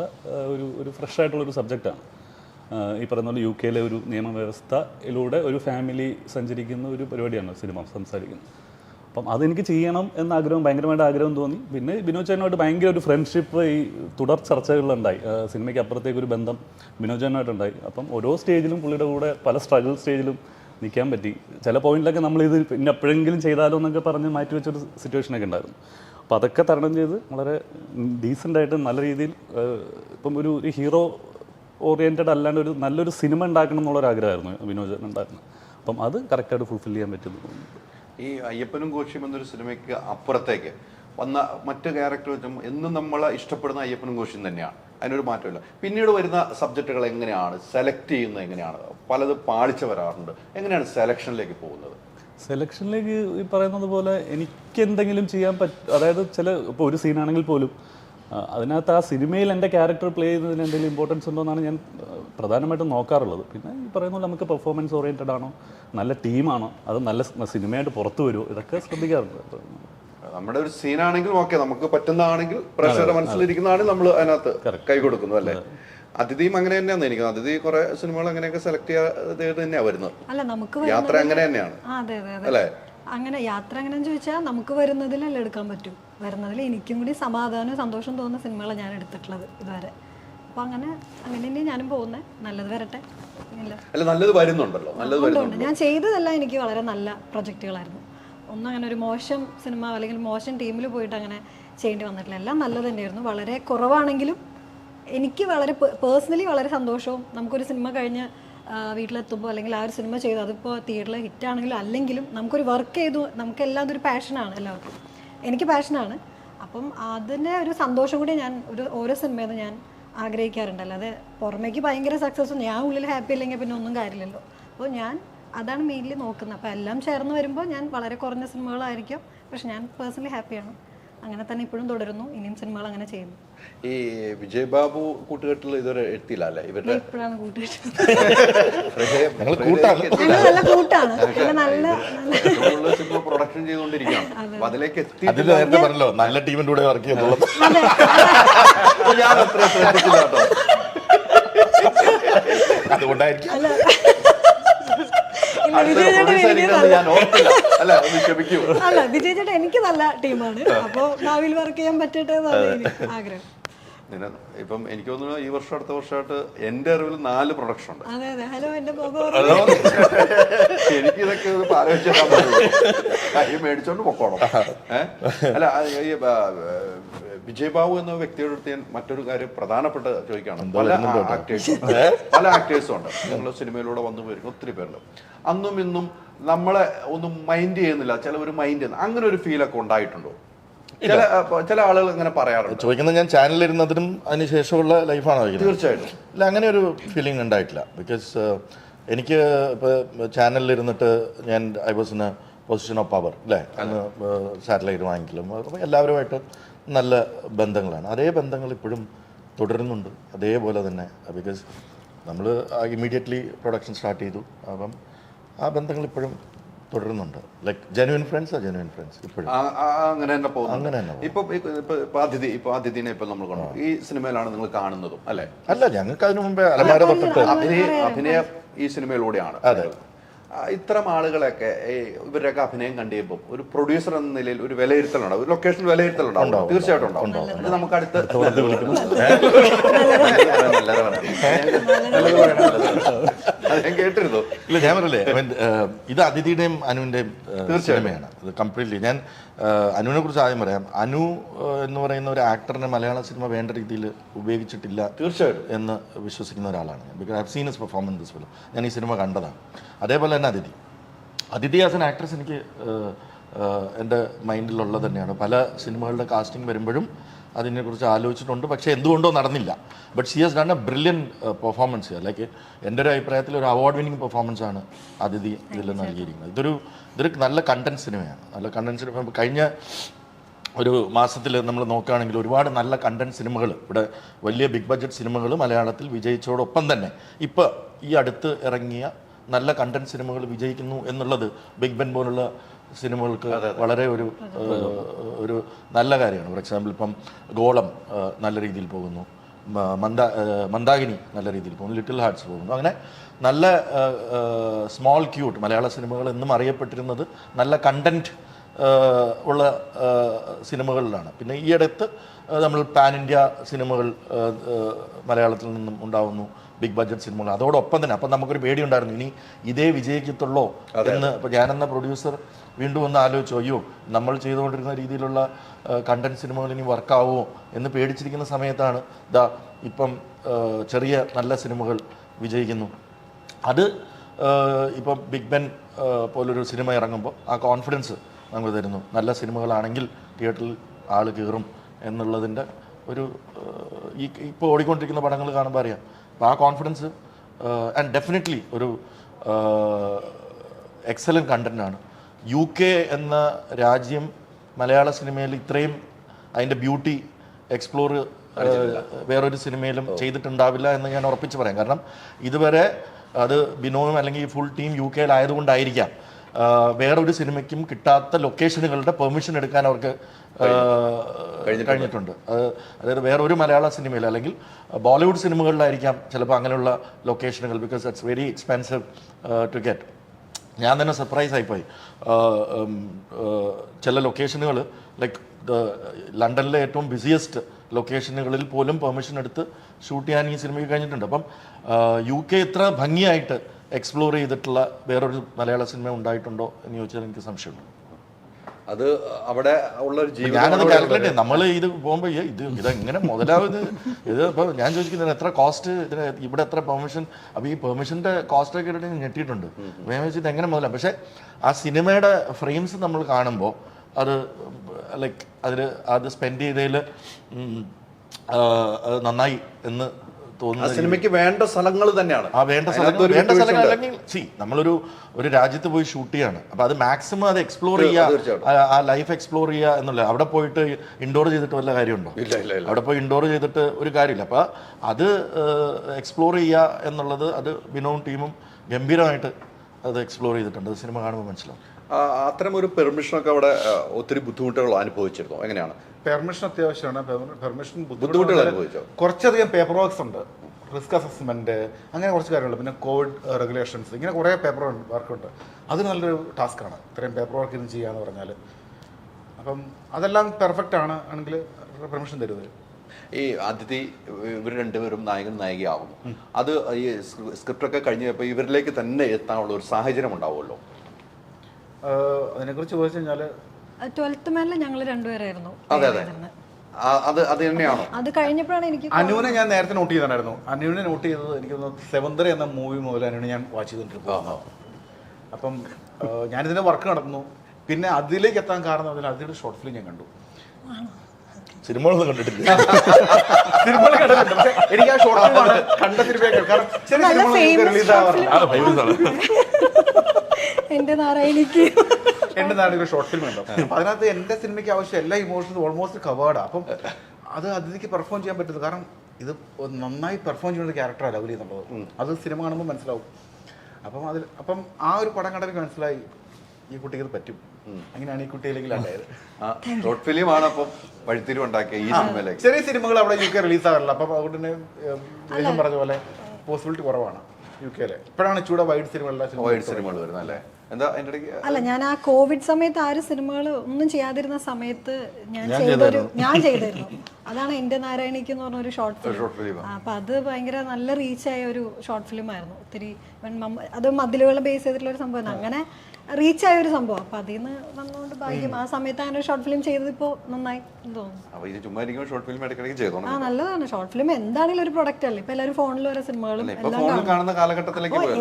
ഒരു ഒരു ഫ്രഷ് ആയിട്ടുള്ള ഒരു സബ്ജക്റ്റാണ് ഈ പറയുന്ന പോലെ യു കെയിലെ ഒരു നിയമവ്യവസ്ഥയിലൂടെ ഒരു ഫാമിലി സഞ്ചരിക്കുന്ന ഒരു പരിപാടിയാണ് സിനിമ സംസാരിക്കുന്നത്. അപ്പം അതെനിക്ക് ചെയ്യണം എന്ന ആഗ്രഹം ഭയങ്കരമായിട്ട് ആഗ്രഹം തോന്നി. പിന്നെ ബിനോദ് ചേട്ടനുമായിട്ട് ഭയങ്കര ഒരു ഫ്രണ്ട്ഷിപ്പ് ഈ തുടർ ചർച്ചകളിലുണ്ടായി. സിനിമയ്ക്ക് അപ്പുറത്തേക്ക് ഒരു ബന്ധം ബിനോദ് ചേട്ടനുമായിട്ടുണ്ടായി അപ്പം ഓരോ സ്റ്റേജിലും പുള്ളിയുടെ കൂടെ പല സ്ട്രഗിൾ സ്റ്റേജിലും നിൽക്കാൻ പറ്റി. ചില പോയിന്റിലൊക്കെ നമ്മൾ ഇത് പിന്നെ എപ്പോഴെങ്കിലും ചെയ്താലോ എന്നൊക്കെ പറഞ്ഞ് മാറ്റി വെച്ചൊരു സിറ്റുവേഷനൊക്കെ ഉണ്ടായിരുന്നു. അപ്പോൾ അതൊക്കെ തരണം ചെയ്ത് വളരെ ഡീസന്റായിട്ട് നല്ല രീതിയിൽ ഇപ്പം ഒരു ഹീറോ ഓറിയന്റഡ് അല്ലാണ്ട് ഒരു നല്ലൊരു സിനിമ ഉണ്ടാക്കണം എന്നുള്ളൊരു ആഗ്രഹമായിരുന്നു വിനോദ് ചേട്ടൻ ഉണ്ടായിരുന്നു അപ്പം അത് കറക്റ്റായിട്ട് ഫുൾഫിൽ ചെയ്യാൻ പറ്റുന്നു ഈ അയ്യപ്പനും കോശിയും എന്നൊരു സിനിമയ്ക്ക് അപ്പുറത്തേക്ക് വന്ന മറ്റ് ക്യാരക്ടർ എന്നും നമ്മൾ ഇഷ്ടപ്പെടുന്ന അയ്യപ്പനും കോശിയും തന്നെയാണ്. അതിനൊരു മാറ്റമില്ല. പിന്നീട് വരുന്ന സബ്ജക്റ്റുകൾ എങ്ങനെയാണ്? സെലക്ട് ചെയ്യുന്നത് എങ്ങനെയാണ്? പലത് പാളിച്ച വരാറുണ്ട് എങ്ങനെയാണ് സെലക്ഷനിലേക്ക് പോകുന്നത്? സെലക്ഷനിലേക്ക് ഈ പറയുന്നത് പോലെ എനിക്ക് എന്തെങ്കിലും ചെയ്യാൻ പറ്റും അതായത് ചില ഇപ്പോൾ ഒരു സീനാണെങ്കിൽ പോലും അതിനകത്ത് ആ സിനിമയിൽ എന്റെ ക്യാരക്ടർ പ്ലേ ചെയ്യുന്നതിന് എന്തെങ്കിലും ഇമ്പോർട്ടൻസ് ഉണ്ടോ എന്നാണ് ഞാൻ പ്രധാനമായിട്ടും നോക്കാറുള്ളത്. പിന്നെ ഈ പറയുന്ന പോലെ നമുക്ക് പെർഫോമൻസ് ഓറിയന്റഡ് ആണോ നല്ല ടീമാണോ അത് നല്ല സിനിമയായിട്ട് പുറത്തു വരുമോ ഇതൊക്കെ ശ്രദ്ധിക്കാറുണ്ട്. നമ്മുടെ ഒരു സീനാണെങ്കിൽ ഓക്കെ നമുക്ക് പറ്റുന്നതാണെങ്കിൽ പ്രഷർ മനസ്സിലിരിക്കുന്നതാണ് നമ്മൾ അതിനകത്ത് കൈ കൊടുക്കുന്നു അല്ലേ? അതിഥിയും അങ്ങനെ തന്നെയാണ് എനിക്ക് അതിഥി കുറെ സിനിമകൾ അങ്ങനെയൊക്കെ സെലക്ട് ചെയ്യാതെ തന്നെയാണ് വരുന്നത്. അല്ല നമുക്ക് യാത്ര അങ്ങനെ തന്നെയാണ്. ആ, അതെ അതെ അതെ. അല്ലേ? അങ്ങനെ യാത്ര അങ്ങനെ ചോദിച്ചാൽ നമുക്ക് വരുന്നതിലല്ലേ എടുക്കാൻ പറ്റും. വരുന്നതിൽ എനിക്കും കൂടി സമാധാനവും സന്തോഷം തോന്നുന്ന സിനിമകളാണ് ഞാൻ എടുത്തിട്ടുള്ളത് ഇതുവരെ. അപ്പോൾ അങ്ങനെ അങ്ങനെ തന്നെ ഞാനും പോകുന്നത് നല്ലത് വരട്ടെ. അല്ല നല്ലത് വരുന്നുണ്ടല്ലോ. നല്ലത് വരുന്നുണ്ട്. ഞാൻ ചെയ്തതെല്ലാം എനിക്ക് വളരെ നല്ല പ്രൊജക്റ്റുകളായിരുന്നു. ഒന്നും അങ്ങനെ ഒരു മോശം സിനിമ അല്ലെങ്കിൽ മോശം ടീമിൽ പോയിട്ട് അങ്ങനെ ചെയ്യേണ്ടി വന്നിട്ടില്ല. എല്ലാം നല്ലത് തന്നെയായിരുന്നു. വളരെ കുറവാണെങ്കിലും എനിക്ക് വളരെ പേഴ്സണലി വളരെ സന്തോഷവും നമുക്കൊരു സിനിമ കഴിഞ്ഞ് വീട്ടിലെത്തുമ്പോൾ അല്ലെങ്കിൽ ആ ഒരു സിനിമ ചെയ്തു അതിപ്പോൾ തിയേറ്ററിൽ ഹിറ്റാണെങ്കിലും അല്ലെങ്കിലും നമുക്കൊരു വർക്ക് ചെയ്തു നമുക്കെല്ലാം അതൊരു പാഷനാണ് എല്ലാവർക്കും. എനിക്ക് പാഷനാണ് അപ്പം അതിന്റെ ഒരു സന്തോഷം കൂടി ഞാൻ ഒരു ഓരോ സിനിമയിൽ ഞാൻ ആഗ്രഹിക്കാറുണ്ട്. അല്ലാതെ പുറമേക്ക് ഭയങ്കര സക്സസ് ഞാൻ ഉള്ളിൽ ഹാപ്പി അല്ലെങ്കിൽ പിന്നെ ഒന്നും കാര്യമില്ലല്ലോ. അപ്പോൾ ഞാൻ അതാണ് മെയിൻലി നോക്കുന്നത്. അപ്പോൾ എല്ലാം ചേർന്ന് വരുമ്പോൾ ഞാൻ വളരെ കുറഞ്ഞ സിനിമകളായിരിക്കും. പക്ഷെ ഞാൻ പേഴ്സണലി ഹാപ്പിയാണ് അങ്ങനെ തന്നെ ഇപ്പോഴും തുടരുന്നു. ഇനിയും സിനിമകൾ അങ്ങനെ ചെയ്യുന്നു. ഈ വിജയ് ബാബു കൂട്ടുകെട്ടിൽ ഇതുവരെ എത്തിയില്ല അല്ലേ? ഇവരുടെ ഇപ്പോഴാണ് കൂട്ടിയിട്ട് ഞങ്ങൾ കൂട്ടാണ്. നല്ല കൂട്ടാണ്. നല്ല പ്രൊഡക്ഷൻ ചെയ്തുകൊണ്ടിരിക്കുകയാണ് അപ്പൊ അതിലേക്ക് എത്തി അതിൽ നേരത്തെ പറഞ്ഞല്ലോ നല്ല ടീമിന്റെ കൂടെ വർക്ക് ചെയ്യുന്നുള്ളത്. ഞാൻ അത്ര ശ്രദ്ധിച്ചില്ല കേട്ടോ. അതുകൊണ്ടായിരിക്കും. അല്ല വിജയ് ചേട്ടൻ എനിക്ക് ഞാൻ ഓർത്തില്ല അല്ല ഒന്ന് ക്ഷമിക്കൂ. അല്ല വിജയ് എനിക്ക് നല്ല ടീമാണ്. അപ്പോൾ ഭാവിയിൽ വർക്ക് ചെയ്യാൻ പറ്റട്ടെ എന്നാണ് ആഗ്രഹം. ഇപ്പം എനിക്ക് തോന്നുന്നു ഈ വർഷം അടുത്ത വർഷമായിട്ട് എന്റെ അറിവിൽ നാല് പ്രൊഡക്ഷൻ ഉണ്ട്. അതെ അതെ. ഹലോ എനിക്ക് ഇതൊക്കെ ഒന്ന് ആലോചിച്ചാൽ കൈ മേടിച്ചോണ്ട് പൊക്കോണം. ഏഹ് അല്ല ആ, ഈ, ആ, വിജയ് ബാബു എന്ന വ്യക്തിയുടെ അടുത്ത് ഞാൻ മറ്റൊരു കാര്യം പ്രധാനപ്പെട്ട ചോദിക്കുകയാണ് പല ആക്ടേഴ്സും പല ആക്ടേഴ്സും ഉണ്ട്. ഞങ്ങൾ സിനിമയിലൂടെ വന്നു പോയിരിക്കും. ഒത്തിരി പേരുണ്ട്. അന്നും ഇന്നും നമ്മളെ ഒന്നും മൈൻഡ് ചെയ്യുന്നില്ല. ചിലവർ മൈൻഡ് ചെയ്യുന്ന അങ്ങനെ ഒരു ഫീലൊക്കെ ഉണ്ടായിട്ടുണ്ടോ? ചില ചില ആളുകൾ ഇങ്ങനെ പറയാറുണ്ട്. ചോദിക്കുന്നത് ഞാൻ ചാനലിൽ ഇരുന്നതിനും അതിന് ശേഷമുള്ള ലൈഫാണോ തീർച്ചയായിട്ടും. ഇല്ല അങ്ങനെ ഒരു ഫീലിംഗ് ഉണ്ടായിട്ടില്ല. ബിക്കോസ് എനിക്ക് ഇപ്പോൾ ചാനലിലിരുന്നിട്ട് ഞാൻ I was in a position of power അല്ലേ അന്ന് സാറ്റലൈറ്റ് വാങ്ങിക്കലും. എല്ലാവരുമായിട്ട് നല്ല ബന്ധങ്ങളാണ്. അതേ ബന്ധങ്ങൾ ഇപ്പോഴും തുടരുന്നുണ്ട്. അതേപോലെ തന്നെ ബിക്കോസ് നമ്മൾ ഇമ്മീഡിയറ്റ്ലി പ്രൊഡക്ഷൻ സ്റ്റാർട്ട് ചെയ്തു. അപ്പം ആ ബന്ധങ്ങൾ ഇപ്പോഴും തുടരുന്നുണ്ട്. ലൈക്ക് ജെനുവിൻ ഫ്രണ്ട്സ് ആ ജെനുവിൻ ഫ്രണ്ട്സ് ഇപ്പോഴും. അങ്ങനെ തന്നെ പോകുന്നു അങ്ങനെ തന്നെ ഇപ്പൊ ഇപ്പൊ- ഇപ്പൊ ഇപ്പൊ അതിഥി ഇപ്പൊ അതിഥിനെ ഇപ്പൊ നമ്മൾ കാണും. ഈ സിനിമയിലാണ് നിങ്ങൾ കാണുന്നതും അല്ലെ? അല്ല ഞങ്ങൾക്ക് അതിനു മുമ്പേ അലമാര തൊട്ടിട്ട് അഭിനയ അഭിനയം ഈ സിനിമയിലൂടെയാണ് അതെ. ഇത്തരം ആളുകളൊക്കെ ഈ ഇവരുടെയൊക്കെ അഭിനയം കണ്ടുകഴിയുമ്പോൾ ഒരു പ്രൊഡ്യൂസർ എന്ന നിലയിൽ ഒരു വിലയിരുത്തലുണ്ടാവും. ഒരു ലൊക്കേഷൻ വിലയിരുത്തലുണ്ടാവും. ഉണ്ടാവും, തീർച്ചയായിട്ടും ഉണ്ടാവും. ഇത് നമുക്ക് അടുത്ത അത് ഞാൻ കേട്ടിരുന്നു. ഇല്ല ഞാൻ പറയല്ലേ ഇത് അതിഥിയുടെയും അനുവിന്റെയും സിനിമയാണ്. അത് കംപ്ലീറ്റ്ലി ഞാൻ അനുവിനെ കുറിച്ച് ആദ്യം പറയാം. അനു എന്ന് പറയുന്ന ഒരു ആക്ടറിനെ മലയാള സിനിമ വേണ്ട രീതിയിൽ ഉപയോഗിച്ചിട്ടില്ല തീർച്ചയായിട്ടും എന്ന് വിശ്വസിക്കുന്ന ഒരാളാണ് because I seen is performance this film ഞാൻ ഈ സിനിമ കണ്ടതാണ്. അതേപോലെ തന്നെ അതിഥി. അതിഥി ആസ് എൻ ആക്ട്രസ് എനിക്ക് എന്റെ മൈൻഡിലുള്ളത് തന്നെയാണ്. പല സിനിമകളുടെ കാസ്റ്റിംഗ് വരുമ്പോഴും അതിനെക്കുറിച്ച് ആലോചിച്ചിട്ടുണ്ട്. പക്ഷേ എന്തുകൊണ്ടോ നടന്നില്ല. But she has done a brilliant performance like എന്റെ ഒരു അഭിപ്രായത്തിൽ ഒരു അവാർഡ് വിന്നിങ് പെർഫോമൻസ് ആണ് അതിഥി ഇതിൽ നൽകിയിരിക്കുന്നത്. ഇതൊരു ഇതൊരു നല്ല കണ്ടന്റ് സിനിമയാണ് നല്ല കണ്ടന്റ് സിനിമ കഴിഞ്ഞ ഒരു മാസത്തിൽ നമ്മൾ നോക്കുകയാണെങ്കിൽ ഒരുപാട് നല്ല കണ്ടന്റ് സിനിമകൾ ഇവിടെ വലിയ ബിഗ് ബഡ്ജറ്റ് സിനിമകൾ മലയാളത്തിൽ വിജയിച്ചതോടൊപ്പം തന്നെ ഇപ്പോൾ ഈ അടുത്ത് ഇറങ്ങിയ നല്ല കണ്ടന്റ് സിനിമകൾ വിജയിക്കുന്നു എന്നുള്ളത് ബിഗ് ബെൻ പോലുള്ള സിനിമകൾക്ക് വളരെ ഒരു ഒരു നല്ല കാര്യമാണ്. ഫോർ എക്സാമ്പിൾ ഇപ്പം ഗോളം നല്ല രീതിയിൽ പോകുന്നു. മന്ദാ മന്ദ മന്ദാകിനി നല്ല രീതിയിൽ പോകുന്നു. ലിറ്റിൽ ഹാർട്സ് പോകുന്നു. അങ്ങനെ നല്ല സ്മോൾ ക്യൂട്ട് മലയാള സിനിമകൾ എന്നും അറിയപ്പെട്ടിരുന്നത് നല്ല കണ്ടന്റ് ഉള്ള സിനിമകളിലാണ്. പിന്നെ ഈ അടുത്ത് നമ്മൾ പാൻ ഇന്ത്യ സിനിമകൾ മലയാളത്തിൽ നിന്നും ഉണ്ടാവുന്നു. ബിഗ് ബഡ്ജറ്റ് സിനിമകൾ. അതോടൊപ്പം തന്നെ അപ്പം നമുക്കൊരു പേടിയുണ്ടായിരുന്നു. ഇനി ഇതേ വിജയിക്കത്തുള്ളോ എന്ന് ഇപ്പം ഞാനെന്ന പ്രൊഡ്യൂസർ വീണ്ടും ഒന്ന് ആലോചിച്ചു അയ്യോ നമ്മൾ ചെയ്തുകൊണ്ടിരുന്ന രീതിയിലുള്ള കണ്ടന്റ് സിനിമകൾ ഇനി വർക്കാവുമോ എന്ന് പേടിച്ചിരിക്കുന്ന സമയത്താണ് ദാ ഇപ്പം ചെറിയ നല്ല സിനിമകൾ വിജയിക്കുന്നു. അത് ഇപ്പം ബിഗ് ബെൻ പോലൊരു സിനിമ ഇറങ്ങുമ്പോൾ ആ കോൺഫിഡൻസ് നമുക്ക് തരുന്നു. നല്ല സിനിമകളാണെങ്കിൽ തിയേറ്ററിൽ ആൾ കയറും എന്നുള്ളതിന്റെ ഒരു ഈ ഇപ്പോൾ ഓടിക്കൊണ്ടിരിക്കുന്ന പടങ്ങൾ കാണുമ്പോൾ അറിയാം. അപ്പോൾ ആ കോൺഫിഡൻസ് ആൻഡ് ഡെഫിനറ്റ്ലി ഒരു എക്സലന്റ് കണ്ടന്റാണ് യു കെ എന്ന രാജ്യം മലയാള സിനിമയിൽ ഇത്രയും അതിന്റെ ബ്യൂട്ടി എക്സ്പ്ലോർ വേറൊരു സിനിമയിലും ചെയ്തിട്ടുണ്ടാവില്ല എന്ന് ഞാൻ ഉറപ്പിച്ച് പറയാം. കാരണം ഇതുവരെ അത് ബിനോയും അല്ലെങ്കിൽ ഈ ഫുൾ ടീം യു കെയിലായതുകൊണ്ടായിരിക്കാം വേറൊരു സിനിമയ്ക്കും കിട്ടാത്ത ലൊക്കേഷനുകളുടെ പെർമിഷൻ എടുക്കാൻ അവർക്ക് കഴിഞ്ഞിട്ടുണ്ട്. അത് അതായത് വേറൊരു മലയാള സിനിമയിൽ അല്ലെങ്കിൽ ബോളിവുഡ് സിനിമകളിലായിരിക്കാം ചിലപ്പോൾ അങ്ങനെയുള്ള ലൊക്കേഷനുകൾ because it's very expensive to get ഞാൻ തന്നെ സർപ്രൈസ് ആയിപ്പോയി. ചില ലൊക്കേഷനുകൾ ലൈക്ക് ലണ്ടനിലെ ഏറ്റവും ബിസിയസ്റ്റ് ലൊക്കേഷനുകളിൽ പോലും പെർമിഷൻ എടുത്ത് ഷൂട്ട് ചെയ്യാൻ ഈ സിനിമയ്ക്ക് കഴിഞ്ഞിട്ടുണ്ട്. അപ്പം യു കെ ഇത്ര ഭംഗിയായിട്ട് എക്സ്പ്ലോർ ചെയ്തിട്ടുള്ള വേറൊരു മലയാള സിനിമ ഉണ്ടായിട്ടുണ്ടോ എന്ന് ചോദിച്ചാൽ എനിക്ക് സംശയമുണ്ട്. അത് അവിടെ ഉള്ള ഒരു ജീവിതം നമ്മൾ ഇത് പോകുമ്പോൾ ഇത് ഇതെങ്ങനെ മുതലാവുന്നത്? ഇത് ഇപ്പോൾ ഞാൻ ചോദിക്കുന്നത് എത്ര കോസ്റ്റ് ഇതിന് ഇവിടെ എത്ര പെർമിഷൻ അപ്പോൾ ഈ പെർമിഷന്റെ കോസ്റ്റ് ഒക്കെ ഇട്ടിട്ട് ഞെട്ടിയിട്ടുണ്ട്. ഞാൻ വെച്ചിട്ട് എങ്ങനെ മുതലാവും പക്ഷേ ആ സിനിമയുടെ ഫ്രെയിംസ് നമ്മൾ കാണുമ്പോൾ അത് ലൈക്ക് അതിൽ അത് സ്പെൻഡ് ചെയ്തതിൽ നന്നായി എന്ന് തോന്നുന്നു സിനിമയ്ക്ക് വേണ്ട സ്ഥലങ്ങൾ തന്നെയാണ്. ആ വേണ്ട സ്ഥലങ്ങൾ വേണ്ട സ്ഥലങ്ങൾ അല്ലെങ്കിൽ സി നമ്മളൊരു ഒരു രാജ്യത്ത് പോയി ഷൂട്ട് ചെയ്യാണ്. അപ്പൊ അത് മാക്സിമം അത് എക്സ്പ്ലോർ ചെയ്യാ ചെയ്യുക ആ- ലൈഫ് എക്സ്പ്ലോർ ചെയ്യുക എന്നുള്ള. അവിടെ പോയിട്ട് ഇൻഡോർ ചെയ്തിട്ട് വല്ല കാര്യമുണ്ടോ? ഇല്ല ഇല്ല അവിടെ പോയി ഇൻഡോർ ചെയ്തിട്ട് ഒരു കാര്യമില്ല. അപ്പൊ അത് എക്സ്പ്ലോർ ചെയ്യുക എന്നുള്ളത് അത് ബിനോവും ടീമും ഗംഭീരമായിട്ട് അത് എക്സ്പ്ലോർ ചെയ്തിട്ടുണ്ട്. സിനിമ കാണുമ്പോൾ മനസ്സിലാവും. ആ, അത്തരം ഒരു പെർമിഷനൊക്കെ അവിടെ ഒത്തിരി ബുദ്ധിമുട്ടുകൾ അനുഭവിച്ചിരുന്നു. എങ്ങനെയാണ്? പെർമിഷൻ അത്യാവശ്യമാണ്. പെർമിഷൻ ബുദ്ധിമുട്ടുകൾ അനുഭവിച്ചു? കുറച്ചധികം പേപ്പർ വർക്ക്സ് ഉണ്ട്. റിസ്ക് അസസ്മെന്റ് അങ്ങനെ കുറച്ച് കാര്യങ്ങളുണ്ട്. പിന്നെ കോവിഡ് റെഗുലേഷൻസ് ഇങ്ങനെ കുറേ പേപ്പർ വർക്കുണ്ട്. അത് നല്ലൊരു ടാസ്ക് ആണ് ഇത്രയും പേപ്പർ വർക്ക് ഇന്ന് ചെയ്യാന്ന് പറഞ്ഞാൽ അപ്പം അതെല്ലാം പെർഫെക്റ്റ് ആണ് ആണെങ്കിൽ പെർമിഷൻ തരുന്നത്. ഈ അതിഥി ഇവർ രണ്ടുപേരും നായകൻ നായികയാകുന്നു. അത് ഈ സ്ക്രിപ്റ്റ് ഒക്കെ കഴിഞ്ഞപ്പോൾ ഇവരിലേക്ക് തന്നെ എത്താനുള്ള ഒരു സാഹചര്യം ഉണ്ടാവുമല്ലോ. അതിനെക്കുറിച്ച് ചോദിച്ചു കഴിഞ്ഞാൽ ട്വൽത്ത് മാനിൽ ഞങ്ങൾ രണ്ടുപേരായിരുന്നു. അതെ അതെ. അത് അത് തന്നെയാണോ? അത് കഴിഞ്ഞപ്പോഴാണ് എനിക്ക് അനുവിനെ ഞാൻ നേരത്തെ നോട്ട് ചെയ്തിട്ടുണ്ടായിരുന്നു. അനുവിനെ നോട്ട് ചെയ്തത് എനിക്ക് തോന്നുന്നു എന്ന മൂവി മുതൽ അനുവിനെ ഞാൻ വാച്ച് ചെയ്തിട്ടുണ്ട് അപ്പം ഞാനിതിന്റെ വർക്ക് നടത്തുന്നു. പിന്നെ അതിലേക്ക് എത്താൻ കാരണം അതിൽ അതിന്റെ ഷോർട്ട് ഫിലിം ഞാൻ കണ്ടു. സിനിമകളൊന്നും കണ്ടിട്ടില്ല. സിനിമകൾ കണ്ടിട്ടുണ്ട് പക്ഷേ എനിക്ക് ആ ഷോർട്ട് ഫിലിം ആണ് കണ്ട സിനിമയൊക്കെ കാരണം ചെറിയ സിനിമകൾ റിലീസ് ആവാറില്ല. എന്റെ നാരായണിക്ക്. എന്റെ നാരായണ ഒരു ഷോർട്ട് ഫിലിം ഉണ്ടോ അപ്പൊ അതിനകത്ത് എന്റെ സിനിമയ്ക്ക് ആവശ്യം എല്ലാ ഇമോഷൻസും ഓൾമോസ്റ്റ് കവേർഡാ അപ്പം അത് അതിഥിക്ക് പെർഫോം ചെയ്യാൻ പറ്റുന്നത് കാരണം ഇത് നന്നായി പെർഫോം ചെയ്യുന്ന ഒരു ക്യാരക്ടറാണ് ലവലി എന്നുള്ളത്. അത് സിനിമ കാണുമ്പോൾ മനസ്സിലാവും. അപ്പം അതിൽ അപ്പം ആ ഒരു പടം കണ്ടെങ്കിൽ മനസ്സിലായി ഈ കുട്ടിക്ക് ഇത് പറ്റും. അങ്ങനെയാണ് ഈ കുട്ടിയിലേക്ക് ഉണ്ടായത്. ആ ഷോർട്ട് ഫിലിം ആണ് അപ്പം വഴിത്തിരിവുണ്ടാക്കിയ ഈ സിനിമയിലേക്ക് ചെറിയ സിനിമകൾ അവിടെ യു കെ റിലീസ് ആകാറില്ല. അപ്പം അതുകൊണ്ട് തന്നെ പറഞ്ഞ പോലെ പോസിബിലിറ്റി കുറവാണ് യു കെയിലെ ഇപ്പോഴാണ് ചൂടെ വൈഡ് സിനിമകളിലെ വൈഡ് സിനിമകൾ വരുന്നത് അല്ലേ? എന്താ അതിന്റെ ഇടയ്ക്ക്? അല്ല ഞാൻ ആ കോവിഡ് സമയത്ത് ആരും സിനിമകൾ ഒന്നും ചെയ്യാതിരുന്ന സമയത്ത് ഞാൻ ചെയ്തൊരു ഞാൻ ചെയ്തിരുന്നു അതാണ് എന്റെ നാരായണിക്ക് എന്ന് പറഞ്ഞ ഒരു ഷോർട്ട് ഫിലിം അപ്പൊ അത് ഭയങ്കര നല്ല റീച്ചായ ഒരു ഷോർട്ട് ഫിലിം ആയിരുന്നു. ഒത്തിരി അത് മതിലുകളെ ബേസ് ചെയ്തിട്ടുള്ള ഒരു സംഭവം അങ്ങനെ റീച്ച് ആയ ഒരു സംഭവം. അപ്പൊ അതിൽ നിന്ന് വന്നുകൊണ്ട് ഭാഗ്യം ആ സമയത്ത് അങ്ങനെ ഒരു ഷോർട്ട് ഫിലിം ചെയ്തത് ഇപ്പോ നന്നായി തോന്നുന്നു. ഷോർട്ട് ഫിലിം ഇടയ്ക്കിടയ്ക്ക് ചെയ്തോണം ആ നല്ലതാണ്. ഷോർട്ട് ഫിലിം എന്താണെങ്കിലും ഒരു പ്രൊഡക്റ്റ് അല്ലേ. ഇപ്പൊ എല്ലാവരും ഫോണിൽ വരെ സിനിമകളും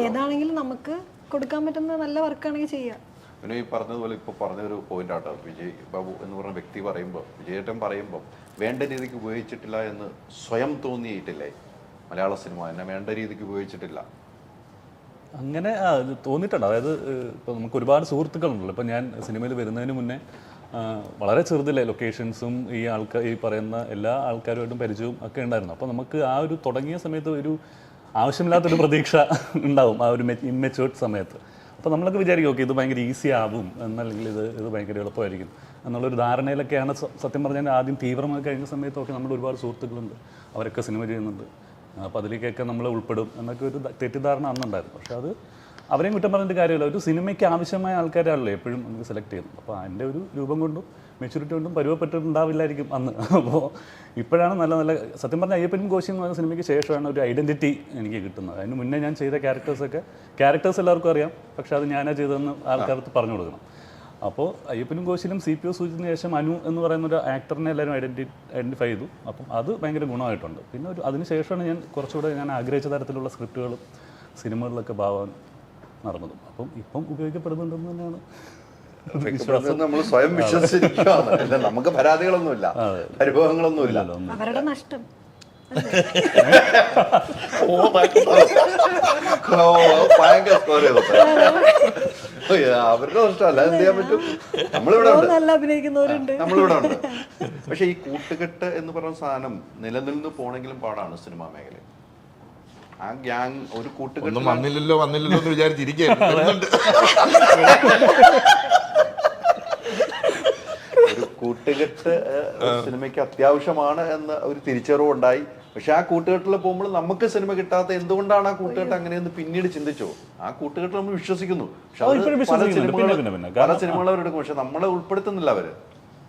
ഏതാണെങ്കിലും നമുക്ക് കൊടുക്കാൻ പറ്റുന്ന നല്ല വർക്കാണെങ്കിൽ ചെയ്യാം. പിന്നെ ഈ പറഞ്ഞതുപോലെ ഇപ്പോൾ പറഞ്ഞൊരു പോയിന്റ് ആട്ടോ വിജയ് ബാബു എന്ന് പറഞ്ഞ വ്യക്തി പറയുമ്പോൾ വിജയേട്ടൻ പറയുമ്പോൾ വേണ്ട രീതിക്ക് ഉപയോഗിച്ചിട്ടില്ല എന്ന് സ്വയം തോന്നിയിട്ടില്ലേ? മലയാള സിനിമ എന്നെ വേണ്ട രീതിക്ക് ഉപയോഗിച്ചിട്ടില്ല. അങ്ങനെ ആ, തോന്നിയിട്ടുണ്ട്. അതായത് ഇപ്പോൾ നമുക്ക് ഒരുപാട് സുഹൃത്തുക്കളുണ്ടല്ലോ. ഇപ്പോൾ ഞാൻ സിനിമയിൽ വരുന്നതിന് മുന്നേ വളരെ ചെറുതിലെ ലൊക്കേഷൻസും ഈ ആൾക്കാർ ഈ പറയുന്ന എല്ലാ ആൾക്കാരുമായിട്ടും പരിചയവും ഒക്കെ ഉണ്ടായിരുന്നു. അപ്പോൾ നമുക്ക് ആ ഒരു തുടങ്ങിയ സമയത്ത് ഒരു ആവശ്യമില്ലാത്തൊരു പ്രതീക്ഷ ഉണ്ടാവും ആ ഒരു ഇമ്മെച്ചുവേർഡ് സമയത്ത്. അപ്പോൾ നമ്മളൊക്കെ വിചാരിക്കും ഓക്കെ ഇത് ഭയങ്കര ഈസി ആവും എന്നല്ലെങ്കിൽ ഇത് ഇത് ഭയങ്കര എളുപ്പമായിരിക്കും. എന്നുള്ളൊരു ധാരണയിലൊക്കെയാണ് സത്യം പറഞ്ഞാൽ ആദ്യം തീവ്രമായി കഴിഞ്ഞ സമയത്തൊക്കെ നമ്മൾ ഒരുപാട് സുഹൃത്തുക്കളുണ്ട്. അവരൊക്കെ സിനിമ ചെയ്യുന്നുണ്ട്. അപ്പോൾ അതിലേക്കൊക്കെ നമ്മൾ ഉൾപ്പെടും എന്നൊക്കെ ഒരു തെറ്റിദ്ധാരണ അന്നുണ്ടായിരുന്നു. പക്ഷേ അത് അവരെയും കുറ്റം പറഞ്ഞിട്ട് കാര്യമില്ല. ഒരു സിനിമയ്ക്ക് ആവശ്യമായ ആൾക്കാരാണല്ലോ എപ്പോഴും നമുക്ക് സെലക്ട് ചെയ്യുന്നത്. അപ്പോൾ അതിന്റെ ഒരു രൂപം കൊണ്ടും മെച്യൂരിറ്റി കൊണ്ടും പരുവപ്പെട്ടിട്ടുണ്ടാവില്ലായിരിക്കും അന്ന്. അപ്പോൾ ഇപ്പോഴാണ് നല്ല നല്ല സത്യം പറഞ്ഞാൽ അയ്യപ്പനും കോശി എന്ന് പറയുന്ന സിനിമയ്ക്ക് ശേഷമാണ് ഒരു ഐഡന്റിറ്റി എനിക്ക് കിട്ടുന്നത്. അതിന് മുന്നേ ഞാൻ ചെയ്ത ക്യാരക്ടേഴ്സൊക്കെ ക്യാരക്ടേഴ്സ് എല്ലാവർക്കും അറിയാം. പക്ഷേ അത് ഞാനാ ചെയ്തതെന്ന് ആൾക്കാർക്ക് പറഞ്ഞു കൊടുക്കണം. അപ്പോൾ അയ്യപ്പനും കോശിലും സി പി ഒ സൂചിച്ചതിന് ശേഷം അനു എന്ന് പറയുന്ന ഒരു ആക്ടറിനെ എല്ലാവരും ഐഡന്റി ഐഡന്റിഫൈ ചെയ്തു. അപ്പം അത് ഭയങ്കര ഗുണമായിട്ടുണ്ട്. പിന്നെ ഒരു അതിന് ശേഷമാണ് ഞാൻ കുറച്ചുകൂടെ ഞാൻ ആഗ്രഹിച്ച തരത്തിലുള്ള സ്ക്രിപ്റ്റുകളും സിനിമകളിലൊക്കെ ഭാവം നടന്നതും. അപ്പം ഇപ്പം ഉപയോഗിക്കപ്പെടുന്നുണ്ടെന്ന് തന്നെയാണ് നമ്മൾ സ്വയം വിശ്വസിച്ചിരിക്കുകയാണ്. അല്ല നമുക്ക് പരാതികളൊന്നുമില്ല. അനുഭവങ്ങളൊന്നുമില്ല. അവരുടെ നഷ്ടം. ഓ, ഭയങ്കര സ്കോർ ചെയ്തു. അവരുടെ നഷ്ടമല്ല. എന്ത് ചെയ്യാൻ പറ്റും? നമ്മളിവിടെ ഉണ്ട്. നമ്മളിവിടെ ഉണ്ട്. പക്ഷെ ഈ കൂട്ടുകെട്ട് എന്ന് പറയുന്ന സാധനം നിലനിന്ന് പോണെങ്കിലും പാടാണ് സിനിമാ മേഖല ആ ഗ്യാങ് ഒരു കൂട്ടുകെട്ട് ഒന്നും വന്നില്ലല്ലോ വന്നില്ലല്ലോ എന്ന് വിചാരിച്ചിരിക്കുന്നുണ്ട് ഒരു കൂട്ടുകെട്ട് ഏഹ്, ഒരു സിനിമയ്ക്ക് അത്യാവശ്യമാണ് എന്ന ഒരു തിരിച്ചറിവ് ഉണ്ടായി. പക്ഷെ ആ കൂട്ടുകെട്ടിൽ പോകുമ്പോൾ നമുക്ക് സിനിമ കിട്ടാത്ത എന്തുകൊണ്ടാണ് ആ കൂട്ടുകെട്ട് അങ്ങനെയെന്ന് പിന്നീട് ചിന്തിച്ചോ? ആ കൂട്ടുകെട്ട് നമ്മൾ വിശ്വസിക്കുന്നു. പക്ഷെ ഓ, അത് ഇപ്പോഴും പല വിശ്വസിക്കുന്നുണ്ട്. സിനിമകൾ പിന്നെ, പിന്നെ, പിന്നെ. പല കാരണം- സിനിമകൾ അവരെടുക്കും പക്ഷെ നമ്മളെ ഉൾപ്പെടുത്തുന്നില്ല അവർ.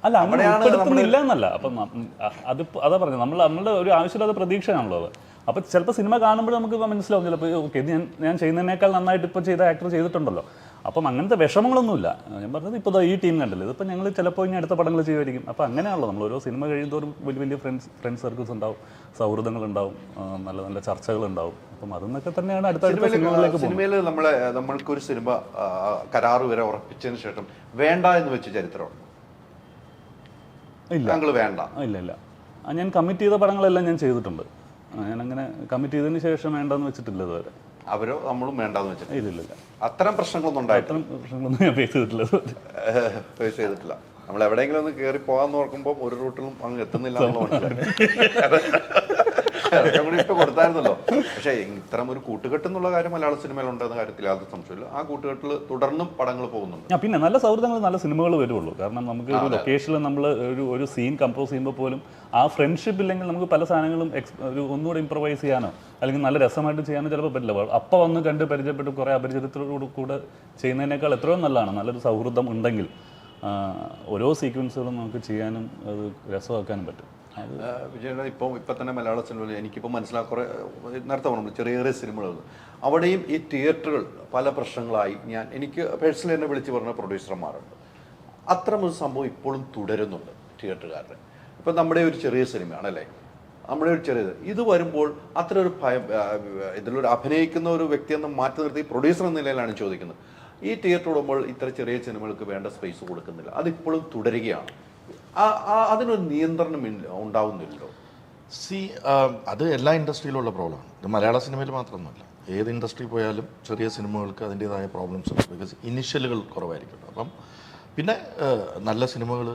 അല്ല അങ്ങനെ അവിടെയാണ് ഉൾപ്പെടുത്തുന്നില്ല എന്നല്ല. അപ്പം ന- അ- അത് ഇപ്പ- അതാ പറഞ്ഞത്. നമ്മൾ നമ്മളുടെ ഒരു ആവശ്യമില്ലാത്ത പ്രതീക്ഷയാണല്ലോ അത്. അപ്പം ചിലപ്പോൾ സിനിമ കാണുമ്പോൾ നമുക്ക് ഇപ്പൊ മനസ്സിലാവും ചിലപ്പോൾ ഓക്കെ ഞാൻ ഞാൻ ചെയ്യുന്നതിനേക്കാൾ നന്നായിട്ട് ഇപ്പോൾ ചെയ്ത ആക്ടർ ചെയ്തിട്ടുണ്ടല്ലോ. അപ്പം അങ്ങനത്തെ വിഷമങ്ങളൊന്നുമില്ല. ഞാൻ പറഞ്ഞത് ഇപ്പോൾ ഈ ടീം കണ്ടില്ലേ ഇതിപ്പോൾ ഞങ്ങൾ ചിലപ്പോൾ ഇനി അടുത്ത പടങ്ങൾ ചെയ്യുമായിരിക്കും. അപ്പോൾ അങ്ങനെയാണല്ലോ നമ്മൾ ഓരോ സിനിമ കഴിയുന്നതോറും വലിയ വലിയ ഫ്രണ്ട്സ് ഫ്രണ്ട് സർക്കിൾസ് ഉണ്ടാവും സൗഹൃദങ്ങളുണ്ടാവും ഉണ്ടാവും നല്ല നല്ല ചർച്ചകളുണ്ടാവും അപ്പം അതെന്നൊക്കെ തന്നെയാണ് അടുത്ത അടുത്ത സിനിമകളിലേക്ക് സിനിമയിൽ നമ്മളെ നമ്മൾക്കൊരു സിനിമ കരാറ് വരെ ഉറപ്പിച്ചതിന് ശേഷം വേണ്ട എന്ന് വെച്ച് ചരിത്രമുണ്ട് ഇല്ല. വേണ്ട. ഇല്ല ഇല്ല. ഞാൻ കമ്മിറ്റ് ചെയ്ത പടങ്ങളെല്ലാം ഞാൻ ചെയ്തിട്ടുണ്ട്. അങ്ങനെ കമ്മിറ്റ് ചെയ്തതിന് ശേഷം വേണ്ടെന്ന് വെച്ചിട്ടില്ല ഇതുവരെ. അവരോ നമ്മളും വേണ്ടെന്ന് വെച്ചിട്ടില്ല. ഇല്ല ഇല്ല അത്തരം പ്രശ്നങ്ങളൊന്നും ഉണ്ടായിട്ടില്ല. അത്തരം പ്രശ്നങ്ങളൊന്നും ഞാൻ ഫേസ് ചെയ്തിട്ടില്ല ഇതുവരെ. ഫേസ് ചെയ്തിട്ടില്ല. നമ്മൾ എവിടെയെങ്കിലും ഒന്ന് കയറി പോകാൻ നോക്കുമ്പോൾ ഒരു റൂട്ടിലും അങ്ങ് എത്തുന്നില്ല എന്നുള്ള മനസ്സിലായി. കൂടി ഇട്ട് കൊടുത്തായിരുന്നല്ലോ. പക്ഷേ ഇത്തരം ഒരു കൂട്ടുകെട്ട് എന്നുള്ള കാര്യം മലയാള സിനിമയിൽ ഉണ്ടെന്ന കാര്യത്തിൽ യാതൊരു സംശയമില്ല ആ കൂട്ടുകെട്ടിൽ തുടർന്നും പടങ്ങൾ പോകുന്നുണ്ട്. പിന്നെ നല്ല സൗഹൃദങ്ങൾ നല്ല സിനിമകൾ വരുള്ളൂ കാരണം നമുക്ക് ഒരു ലൊക്കേഷനിൽ നമ്മൾ ഒരു ഒരു സീൻ കമ്പോസ് ചെയ്യുമ്പോൾ പോലും ആ ഫ്രണ്ട്ഷിപ്പ് ഇല്ലെങ്കിൽ നമുക്ക് പല സാധനങ്ങളും എക്സ് ഒരു ഒന്നുകൂടെ ഇമ്പ്രവൈസ് ചെയ്യാനോ അല്ലെങ്കിൽ നല്ല രസമായിട്ട് ചെയ്യാനോ ചിലപ്പോൾ പറ്റില്ല. അപ്പം വന്ന് കണ്ട് പരിചയപ്പെട്ട് കുറേ അപരിചിതത്തോടു കൂടെ ചെയ്യുന്നതിനേക്കാൾ എത്രയോ നല്ലതാണ്. നല്ലൊരു സൗഹൃദം ഉണ്ടെങ്കിൽ ഓരോ സീക്വൻസുകളും നമുക്ക് ചെയ്യാനും അത് രസമാക്കാനും പറ്റും. അത്. വിജയുടെ ഇപ്പം തന്നെ മലയാള സിനിമയിൽ എനിക്കിപ്പോൾ മനസ്സിലാക്കി കുറേ നേരത്തെ പറഞ്ഞു ചെറിയ ചെറിയ സിനിമകൾ അവിടെയും ഈ തിയേറ്ററുകൾ പല പ്രശ്നങ്ങളായി ഞാൻ എനിക്ക് പേഴ്സണലി എന്നെ വിളിച്ച് പറഞ്ഞ പ്രൊഡ്യൂസർമാരുണ്ട്. അത്തരമൊരു സംഭവം ഇപ്പോഴും തുടരുന്നുണ്ട് തിയേറ്ററുകാരുടെ. ഇപ്പം നമ്മുടെ ഒരു ചെറിയ സിനിമയാണല്ലേ നമ്മുടെ ഒരു ചെറിയത് ഇത് വരുമ്പോൾ അത്ര ഒരു ഭയം ഇതിലൊരു അഭിനയിക്കുന്ന ഒരു വ്യക്തിയെന്ന് മാറ്റി നിർത്തി പ്രൊഡ്യൂസർ എന്ന നിലയിലാണ് ചോദിക്കുന്നത്. ഈ തിയേറ്റർ വിടുമ്പോൾ ഇത്ര ചെറിയ സിനിമകൾക്ക് വേണ്ട സ്പേസ് കൊടുക്കുന്നില്ല. അതിപ്പോഴും തുടരുകയാണ്. അതിനൊരു നിയന്ത്രണം ഉണ്ടാവുന്നില്ലല്ലോ. സി അത് എല്ലാ ഇൻഡസ്ട്രിയിലുള്ള പ്രോബ്ലമാണ് ഇത് മലയാള സിനിമയിൽ മാത്രമൊന്നുമല്ല. ഏത് ഇൻഡസ്ട്രി പോയാലും ചെറിയ സിനിമകൾക്ക് അതിന്റെതായ പ്രോബ്ലംസ് ഉണ്ട്. ബിക്കോസ് ഇനിഷ്യലുകൾ കുറവായിരിക്കും അപ്പം പിന്നെ നല്ല സിനിമകൾ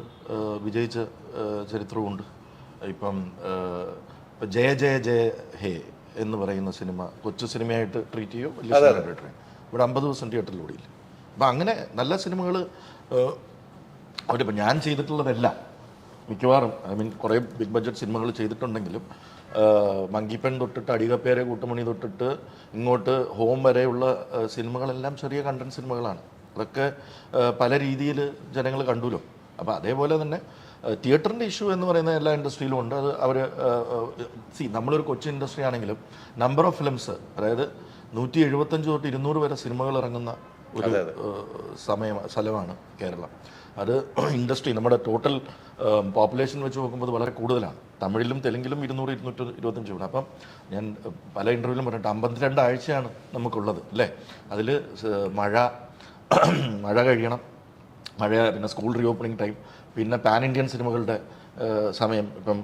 വിജയിച്ച ചരിത്രമുണ്ട് ഇപ്പം ഇപ്പം ജയ ജയ ജയ ഹേ എന്ന് പറയുന്ന സിനിമ കൊച്ചു സിനിമയായിട്ട് ട്രീറ്റ് ചെയ്യോ. വലിയ സിനിമയായിട്ട് ട്രീറ്റ് ഇവിടെ അമ്പത് ദിവസം തിയേറ്ററിൽ ഓടിയില്ല. അപ്പം അങ്ങനെ നല്ല സിനിമകൾ അവരിപ്പോൾ ഞാൻ ചെയ്തിട്ടുള്ളതെല്ലാം മിക്കവാറും ഐ മീൻ കുറേ ബിഗ് ബഡ്ജറ്റ് സിനിമകൾ ചെയ്തിട്ടുണ്ടെങ്കിലും മങ്കിപ്പൻ തൊട്ടിട്ട് അടികപ്പേരെ കൂട്ടുമണി തൊട്ടിട്ട് ഇങ്ങോട്ട് ഹോം വരെയുള്ള സിനിമകളെല്ലാം ചെറിയ കണ്ടന്റ് സിനിമകളാണ്. അതൊക്കെ പല രീതിയിൽ ജനങ്ങൾ കണ്ടുല്ലോ. അപ്പോൾ അതേപോലെ തന്നെ തിയേറ്ററിന്റെ ഇഷ്യൂ എന്ന് പറയുന്ന എല്ലാ ഇൻഡസ്ട്രിയിലും ഉണ്ട്. അത് അവർ സി നമ്മളൊരു കൊച്ചു ഇൻഡസ്ട്രി ആണെങ്കിലും നമ്പർ ഓഫ് ഫിലിംസ് അതായത് നൂറ്റി എഴുപത്തഞ്ച് തൊട്ട് ഇരുന്നൂറ് വരെ സിനിമകൾ ഇറങ്ങുന്ന ഒരു സമയം സ്ഥലമാണ് കേരളം. അത് ഇൻഡസ്ട്രി നമ്മുടെ ടോട്ടൽ പോപ്പുലേഷൻ വെച്ച് നോക്കുമ്പോൾ അത് വളരെ കൂടുതലാണ്. തമിഴിലും തെലുങ്കിലും ഇരുന്നൂറ് ഇരുന്നൂറ്റി ഇരുപത്തഞ്ച് ഉണ്ട് അപ്പം ഞാൻ പല ഇന്റർവ്യൂവിലും പറഞ്ഞിട്ട് അമ്പത്തിരണ്ട് ആഴ്ചയാണ് നമുക്കുള്ളത് അല്ലേ? അതിൽ മഴ മഴ കഴിയണം. മഴ പിന്നെ സ്കൂൾ റീ ഓപ്പണിംഗ് ടൈം പിന്നെ പാൻ ഇന്ത്യൻ സിനിമകളുടെ സമയം. ഇപ്പം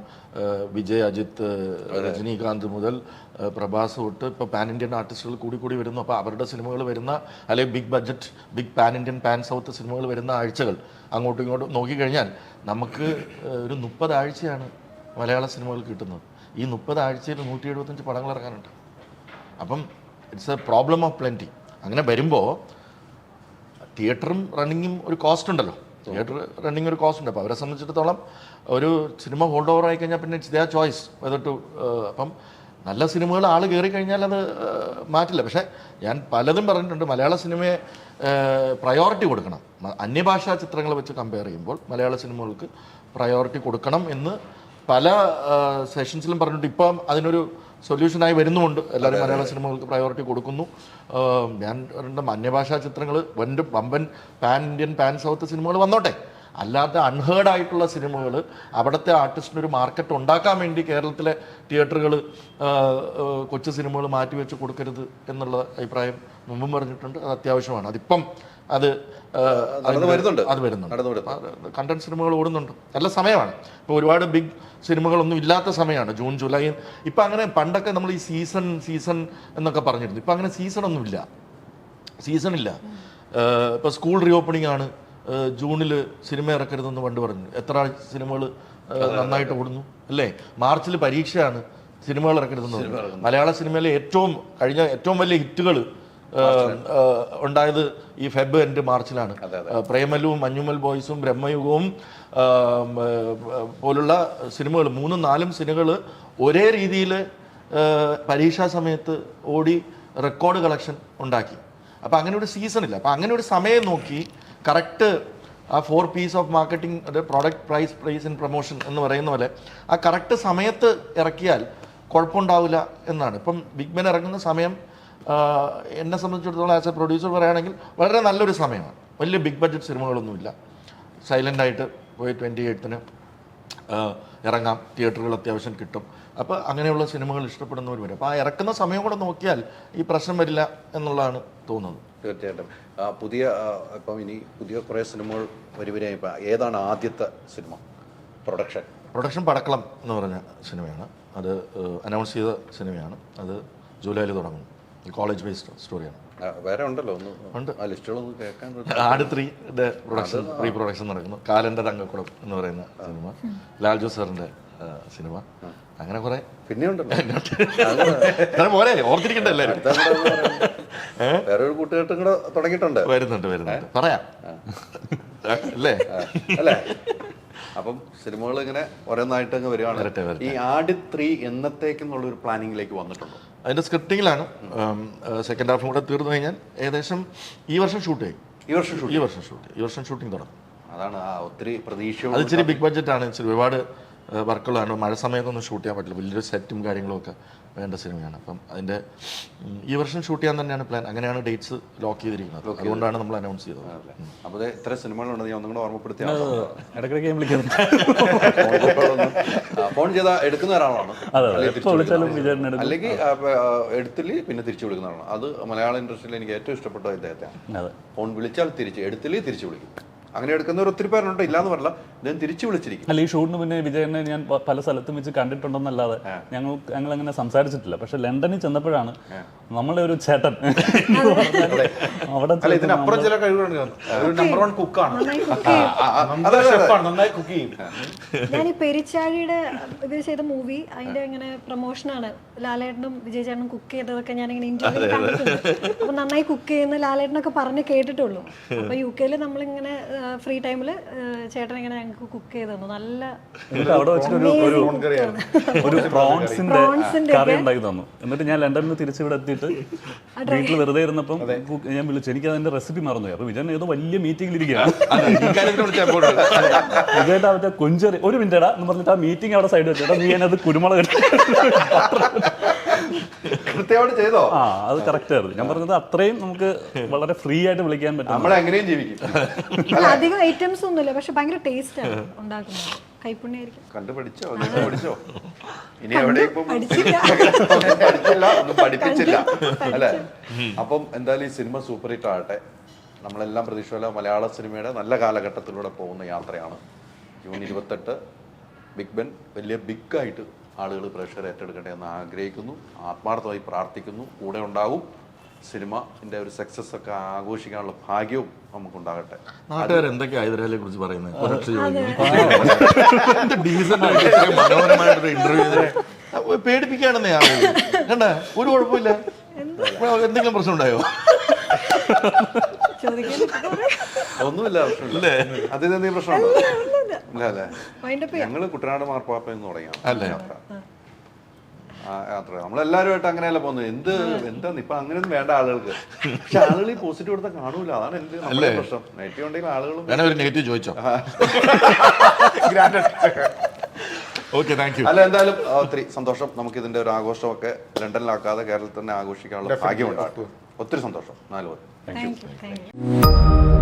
വിജയ് അജിത്ത് രജനീകാന്ത് മുതൽ പ്രഭാസ് തൊട്ട് ഇപ്പോൾ പാൻ ഇന്ത്യൻ ആർട്ടിസ്റ്റുകൾ കൂടി കൂടി വരുന്നു. അപ്പോൾ അവരുടെ സിനിമകൾ വരുന്ന അല്ലെങ്കിൽ big budget big pan Indian pan south സിനിമകൾ വരുന്ന ആഴ്ചകൾ അങ്ങോട്ടും ഇങ്ങോട്ടും നോക്കിക്കഴിഞ്ഞാൽ നമുക്ക് ഒരു മുപ്പതാഴ്ചയാണ് മലയാള സിനിമകൾ കിട്ടുന്നത്. ഈ മുപ്പതാഴ്ചയിൽ നൂറ്റി എഴുപത്തഞ്ച് പടങ്ങൾ ഇറങ്ങാനുണ്ട്. അപ്പം it's a problem of plenty. അങ്ങനെ വരുമ്പോൾ തിയേറ്ററും റണ്ണിങ്ങും ഒരു കോസ്റ്റ് ഉണ്ടല്ലോ. തിയേറ്റർ റണ്ണിങ് ഒരു കോസ്റ്റ് ഉണ്ട്. അപ്പോൾ അവരെ സംബന്ധിച്ചിടത്തോളം ഒരു സിനിമ ഹോൾഡ് ഓവർ ആയി കഴിഞ്ഞാൽ പിന്നെ it's the choice whether to അപ്പം നല്ല സിനിമകൾ ആൾ കയറി കഴിഞ്ഞാൽ അത് മാറ്റില്ല. പക്ഷേ ഞാൻ പലതും പറഞ്ഞിട്ടുണ്ട്. മലയാള സിനിമയെ പ്രയോറിറ്റി കൊടുക്കണം. അന്യഭാഷാ ചിത്രങ്ങൾ വെച്ച് കമ്പയർ ചെയ്യുമ്പോൾ മലയാള സിനിമകൾക്ക് പ്രയോറിറ്റി കൊടുക്കണം എന്ന് പല സെഷൻസിലും പറഞ്ഞിട്ട് ഇപ്പം അതിനൊരു സൊല്യൂഷനായി വരുന്നുമുണ്ട്. എല്ലാവരും മലയാള സിനിമകൾക്ക് പ്രയോറിറ്റി കൊടുക്കുന്നു. ഞാൻ പറഞ്ഞ അന്യഭാഷാ ചിത്രങ്ങൾ വൻ വമ്പൻ പാൻ ഇന്ത്യൻ പാൻ സൗത്ത് സിനിമകൾ വന്നോട്ടെ. അല്ലാത്ത അൺഹേർഡ് ആയിട്ടുള്ള സിനിമകൾ അവിടുത്തെ ആർട്ടിസ്റ്റിനൊരു മാർക്കറ്റ് ഉണ്ടാക്കാൻ വേണ്ടി കേരളത്തിലെ തിയേറ്ററുകൾ കൊച്ചു സിനിമകൾ മാറ്റിവെച്ച് കൊടുക്കരുത് എന്നുള്ള അഭിപ്രായം മുമ്പും പറഞ്ഞിട്ടുണ്ട്. അത് അത്യാവശ്യമാണ്. അതിപ്പം അത് വരുന്നുണ്ട്. അത് വരുന്നുണ്ട്. കണ്ടന്റ് സിനിമകൾ ഓടുന്നുണ്ട്. നല്ല സമയമാണ്. ഇപ്പോൾ ഒരുപാട് ബിഗ് സിനിമകളൊന്നും ഇല്ലാത്ത സമയമാണ്. June July. ഇപ്പം അങ്ങനെ പണ്ടൊക്കെ നമ്മൾ ഈ സീസൺ സീസൺ എന്നൊക്കെ പറഞ്ഞിരുന്നു. ഇപ്പം അങ്ങനെ സീസൺ ഒന്നും ഇല്ല. സീസൺ ഇല്ല. ഇപ്പോൾ സ്കൂൾ റീഓപ്പണിംഗ് ആണ്. ജൂണിൽ സിനിമ ഇറക്കരുതെന്ന് പണ്ട് പറഞ്ഞു. എത്ര സിനിമകൾ നന്നായിട്ട് ഓടുന്നു. അല്ലേ? മാർച്ചിൽ പരീക്ഷയാണ് സിനിമകൾ ഇറക്കരുതെന്ന് പറഞ്ഞു മലയാള സിനിമയിലെ ഏറ്റവും കഴിഞ്ഞ ഏറ്റവും വലിയ ഹിറ്റുകൾ ഉണ്ടായത് ഈ ഫെബ് എൻഡ് മാർച്ചിലാണ്. പ്രേമലും പ്രേമലുവും മഞ്ഞുമൽ ബോയ്സും ബ്രഹ്മയുഗവും പോലുള്ള സിനിമകൾ മൂന്നും നാലും സിനിമകൾ ഒരേ രീതിയിൽ പരീക്ഷാ സമയത്ത് ഓടി റെക്കോർഡ് കളക്ഷൻ ഉണ്ടാക്കി. അപ്പോൾ അങ്ങനെ ഒരു സീസൺ ഇല്ല. അപ്പോൾ അങ്ങനെ ഒരു സമയം നോക്കി കറക്റ്റ് ആ ഫോർ പീസ് ഓഫ് മാർക്കറ്റിംഗ് അത് product price price in promotion എന്ന് പറയുന്ന പോലെ ആ കറക്റ്റ് സമയത്ത് ഇറക്കിയാൽ കുഴപ്പമുണ്ടാവില്ല എന്നാണ്. ഇപ്പം ബിഗ് ബെൻ ഇറങ്ങുന്ന സമയം എന്നെ സംബന്ധിച്ചിടത്തോളം ആസ് എ പ്രൊഡ്യൂസർ പറയുകയാണെങ്കിൽ വളരെ നല്ലൊരു സമയമാണ്. വലിയ ബിഗ് ബഡ്ജറ്റ് സിനിമകളൊന്നുമില്ല. സൈലന്റ് ആയിട്ട് പോയി ട്വന്റി എയ്ത്തിന് ഇറങ്ങാം. തിയേറ്ററുകൾ അത്യാവശ്യം കിട്ടും. അപ്പോൾ അങ്ങനെയുള്ള സിനിമകൾ ഇഷ്ടപ്പെടുന്നവർ വരും. അപ്പോൾ ആ ഇറക്കുന്ന സമയം കൂടെ നോക്കിയാൽ ഈ പ്രശ്നം വരില്ല എന്നുള്ളതാണ് തോന്നുന്നത്. തീർച്ചയായിട്ടും. പുതിയ ഇപ്പം ഇനി പുതിയ കുറേ സിനിമകൾ വരുവരായി ഇപ്പം ഏതാണ് ആദ്യത്തെ സിനിമ? പ്രൊഡക്ഷൻ പ്രൊഡക്ഷൻ പടക്കളം എന്ന് പറഞ്ഞ സിനിമയാണ്. അത് അനൗൺസ് ചെയ്ത സിനിമയാണ്. അത് ജൂലൈയിൽ തുടങ്ങും. കോളേജ് ബേസ്ഡ് സ്റ്റോറിയാണ് വേറെ ഉണ്ടല്ലോ ഒന്ന് ഉണ്ട്. ആ ലിസ്റ്റുകളൊന്ന് കേൾക്കാൻ ആട് ത്രീയുടെ പ്രൊഡക്ഷൻ പ്രീ പ്രൊഡക്ഷൻ നടക്കുന്നു. കാലന്റെ തങ്കക്കുളം എന്ന് പറയുന്ന സിനിമ. ലാൽജു സാറിന്റെ ആ, സിനിമ. അങ്ങനെ കുറെ പിന്നെ ഉണ്ടല്ലോ. പോരെ ഓർത്തിരിക്കണ്ട എല്ലാവരും വേറെ ഒരു കൂട്ടുകെട്ടും കൂടെ തുടങ്ങിയിട്ടുണ്ട്. വരുന്നുണ്ട് വരുന്നുണ്ട്. പറയാം. അല്ലേ? അല്ലേ? അപ്പം സിനിമകൾ ഇങ്ങനെ ഓരോന്നായിട്ട് അങ്ങ് വരികയാണ്. ഈ ആടി ത്രീ എന്നത്തേക്കെന്നുള്ള ഒരു പ്ലാനിങ്ങിലേക്ക് വന്നിട്ടുണ്ടോ? അതിന്റെ സ്ക്രിപ്റ്റിങ്ങിലാണ് സെക്കൻഡ് ഹാഫും കൂടെ തീർന്നു കഴിഞ്ഞാൽ ഏകദേശം ഈ വർഷം ഷൂട്ട് ചെയ്യും ഈ വർഷം ഷൂട്ട് ഈ വർഷം ഷൂട്ട് ഈ വർഷം ഷൂട്ടിംഗ് തുടങ്ങും. അതാണ് ആ ഒത്തിരി അത് പ്രതീക്ഷയോട് ഇച്ചിരി ബിഗ് ബഡ്ജറ്റ് ആണ്. ഇച്ചിരി ഒരുപാട് വർക്കുകളാണ് മഴ സമയത്തൊന്നും ഷൂട്ട് ചെയ്യാൻ പറ്റില്ല. വലിയൊരു സെറ്റും കാര്യങ്ങളും ഒക്കെ വേണ്ട സിനിമയാണ്. അപ്പം അതിന്റെ ഈ വർഷം ഷൂട്ട് ചെയ്യാൻ തന്നെയാണ് പ്ലാൻ അങ്ങനെയാണ് ഡേറ്റ്സ് ലോക്ക് ചെയ്തിരിക്കുന്നത്. അതുകൊണ്ടാണ് നമ്മൾ അനൗൺസ് ചെയ്തത്. അപ്പോൾ ദേ ഇത്ര സിനിമകളുണ്ട് ഞാൻ ഒന്നും കൂടെ ഓർമ്മപ്പെടുത്തിയ ഇടയ്ക്കിടയ്ക്ക് ഞാൻ വിളിക്കുന്നുണ്ട് ഫോൺ ചെയ്താൽ എടുക്കുന്ന ഒരാളാണ്. അല്ലെങ്കിൽ എടുത്തില്ല എടുത്തിൽ പിന്നെ തിരിച്ചു വിളിക്കുന്ന ആളാണ് അത് മലയാള ഇൻഡസ്ട്രിയിൽ എനിക്ക് ഏറ്റവും ഇഷ്ടപ്പെട്ട ഇദ്ദേഹത്തെയാണ്. ഫോൺ വിളിച്ചാൽ തിരിച്ച് എടുത്തില്ലേ തിരിച്ചു വിളിക്കും. അങ്ങനെ എടുക്കുന്നവർ ഒത്തിരി പേരുണ്ട്. ഇല്ലാന്ന് പറഞ്ഞില്ല. ഞാൻ തിരിച്ചു വിളിച്ചിരിക്കും അല്ല ഈ ഷൂട്ടിന് പിന്നെ വിജയനെ ഞാൻ പല സ്ഥലത്തും വെച്ച് കണ്ടിട്ടുണ്ടെന്നല്ലാതെ ഞങ്ങൾ ഞങ്ങൾ അങ്ങനെ സംസാരിച്ചിട്ടില്ല. പക്ഷെ ലണ്ടനിൽ ചെന്നപ്പോഴാണ് നമ്മളെ ഒരു ചേട്ടൻ അവിടെ അല്ല ഇതിനപ്പുറം ചില കഴിവുകളുണ്ട് നമ്പർ വൺ കുക്കാണ് നന്നായി കുക്ക് ചെയ്യും. ഞാൻ ഈ പെരിച്ചാഴിയുടെ ഇത് ചെയ്ത മൂവി അതിന്റെ ഇങ്ങനെ പ്രൊമോഷനാണ് ലാലേട്ടനും വിജയചേട്ടനും കുക്ക് ചെയ്തതൊക്കെ ഞാൻ ഇങ്ങനെ ഇന്റർവ്യൂ കണ്ടിട്ടുണ്ട്. അപ്പൊ നന്നായി കുക്ക് ചെയ്യുന്ന ലാലേട്ടനൊക്കെ പറഞ്ഞ് കേട്ടിട്ടുള്ളൂ. അപ്പൊ യു കെയിൽ നമ്മളിങ്ങനെ ഫ്രീ ടൈമിൽ ചേട്ടൻ ഇങ്ങനെ ഞങ്ങൾക്ക് കുക്ക് ചെയ്ത് തന്നു. നല്ല എന്നിട്ട് അവിടെ വെച്ചിട്ട് ഒരു ഒരു ഒരു പ്രോൺസിന്റെ പ്രോൺസിന്റെ കറി ഉണ്ടാക്കി തന്നു. എന്നിട്ട് ഞാൻ ലണ്ടനിൽ നിന്ന് തിരിച്ച് ഇവിടെ എത്തിയിട്ട് വീട്ടിൽ വെറുതെ ഇരുന്നപ്പം ഞാൻ വിളിച്ചു. എനിക്ക് അതിന്റെ റെസിപ്പി മറന്നു അപ്പൊ വിജയൻ ഏതോ വലിയ മീറ്റിംഗിൽ ഇരിക്കുകയാണ്. വിജയേട്ടാ മറ്റേ കൊഞ്ചറി ഒരു മിനിറ്റ് എന്ന് പറഞ്ഞിട്ട് ആ മീറ്റിംഗ് അവിടെ സൈഡ് വെച്ചേട്ടാ നീ എന്നത് കുരുമുളക് കൃത്യമായിട്ട് ചെയ്തോ? ആ അത് കറക്റ്റ് ആയിരുന്നു. ഞാൻ പറഞ്ഞത് അത്രയും നമുക്ക് വളരെ ഫ്രീ ആയിട്ട് വിളിക്കാൻ പറ്റും നമ്മൾ എങ്ങനെയും ജീവിക്കും. അല്ല, അധികം ഐറ്റംസ് ഒന്നുമില്ല പക്ഷെ ഭയങ്കര ടേസ്റ്റ് ആണ് ഉണ്ടാക്കുന്നത്. കൈപ്പുണ്യായിരിക്കും. കണ്ടുപഠിച്ചോ നിങ്ങൾ പഠിച്ചോ? ഇനി പഠിച്ചില്ല. ഒന്നും പഠിപ്പിച്ചില്ല. അല്ലേ? അപ്പം എന്തായാലും ഈ സിനിമ സൂപ്പർ ഹിറ്റ് ആകട്ടെ. നമ്മളെല്ലാം പ്രതീക്ഷയില്ല മലയാള സിനിമയുടെ നല്ല കാലഘട്ടത്തിലൂടെ പോകുന്ന യാത്രയാണ്. ജൂൺ ഇരുപത്തെട്ട് ബിഗ് ബെൻ വലിയ ബിഗ് ആയിട്ട് ആളുകൾ പ്രേക്ഷകർ ഏറ്റെടുക്കട്ടെ എന്ന് ആഗ്രഹിക്കുന്നു ആത്മാർത്ഥമായി പ്രാർത്ഥിക്കുന്നു. കൂടെ ഉണ്ടാകും സിനിമന്റെ ഒരു സക്സസ് ഒക്കെ ആഘോഷിക്കാനുള്ള ഭാഗ്യവും നമുക്കുണ്ടാകട്ടെ. നാട്ടുകാർ എന്തൊക്കെ ഹൈദരാലിയെ കുറിച്ച് പറയുന്നത്? മനോഹരമായിട്ടൊരു ഇന്റർവ്യൂ പേടിപ്പിക്കുകയാണെന്നേ ആളുകൾ കണ്ട? ഒരു കുഴപ്പമില്ല. എന്തെങ്കിലും പ്രശ്നം ഉണ്ടായോ ഒന്നുമില്ല പ്രശ്നമില്ല. അതിന് എന്തെങ്കിലും പ്രശ്നമുണ്ടോ? ഞങ്ങൾ കുട്ടനാട് മാർപ്പാപ്പ എന്ന് തുടങ്ങിയാണ് അല്ലേ? യാത്ര ആ നമ്മളെല്ലാരുമായിട്ട് അങ്ങനെയല്ല പോകുന്നത്? എന്ത് എന്താന്ന് ഇപ്പൊ അങ്ങനെയൊന്നും വേണ്ട ആളുകൾക്ക്. പക്ഷെ ആളുകൾ ഈ പോസിറ്റീവ് എടുത്താൽ കാണൂല. അതാണ് എന്റെ പ്രശ്നം. നെഗറ്റീവ് ഉണ്ടെങ്കിൽ ആളുകളും നെഗറ്റീവ് ചോദിച്ചോ? ഓക്കെ താങ്ക് യു അല്ല എന്തായാലും ഒത്തിരി സന്തോഷം. നമുക്ക് ഇതിന്റെ ഒരു ആഘോഷമൊക്കെ ലണ്ടനിലാക്കാതെ കേരളത്തിൽ തന്നെ ആഘോഷിക്കാനുള്ള ഭാഗ്യമുണ്ടാകും ഒത്തിരി സന്തോഷം. നാല് പേർ താങ്ക് താങ്ക് യു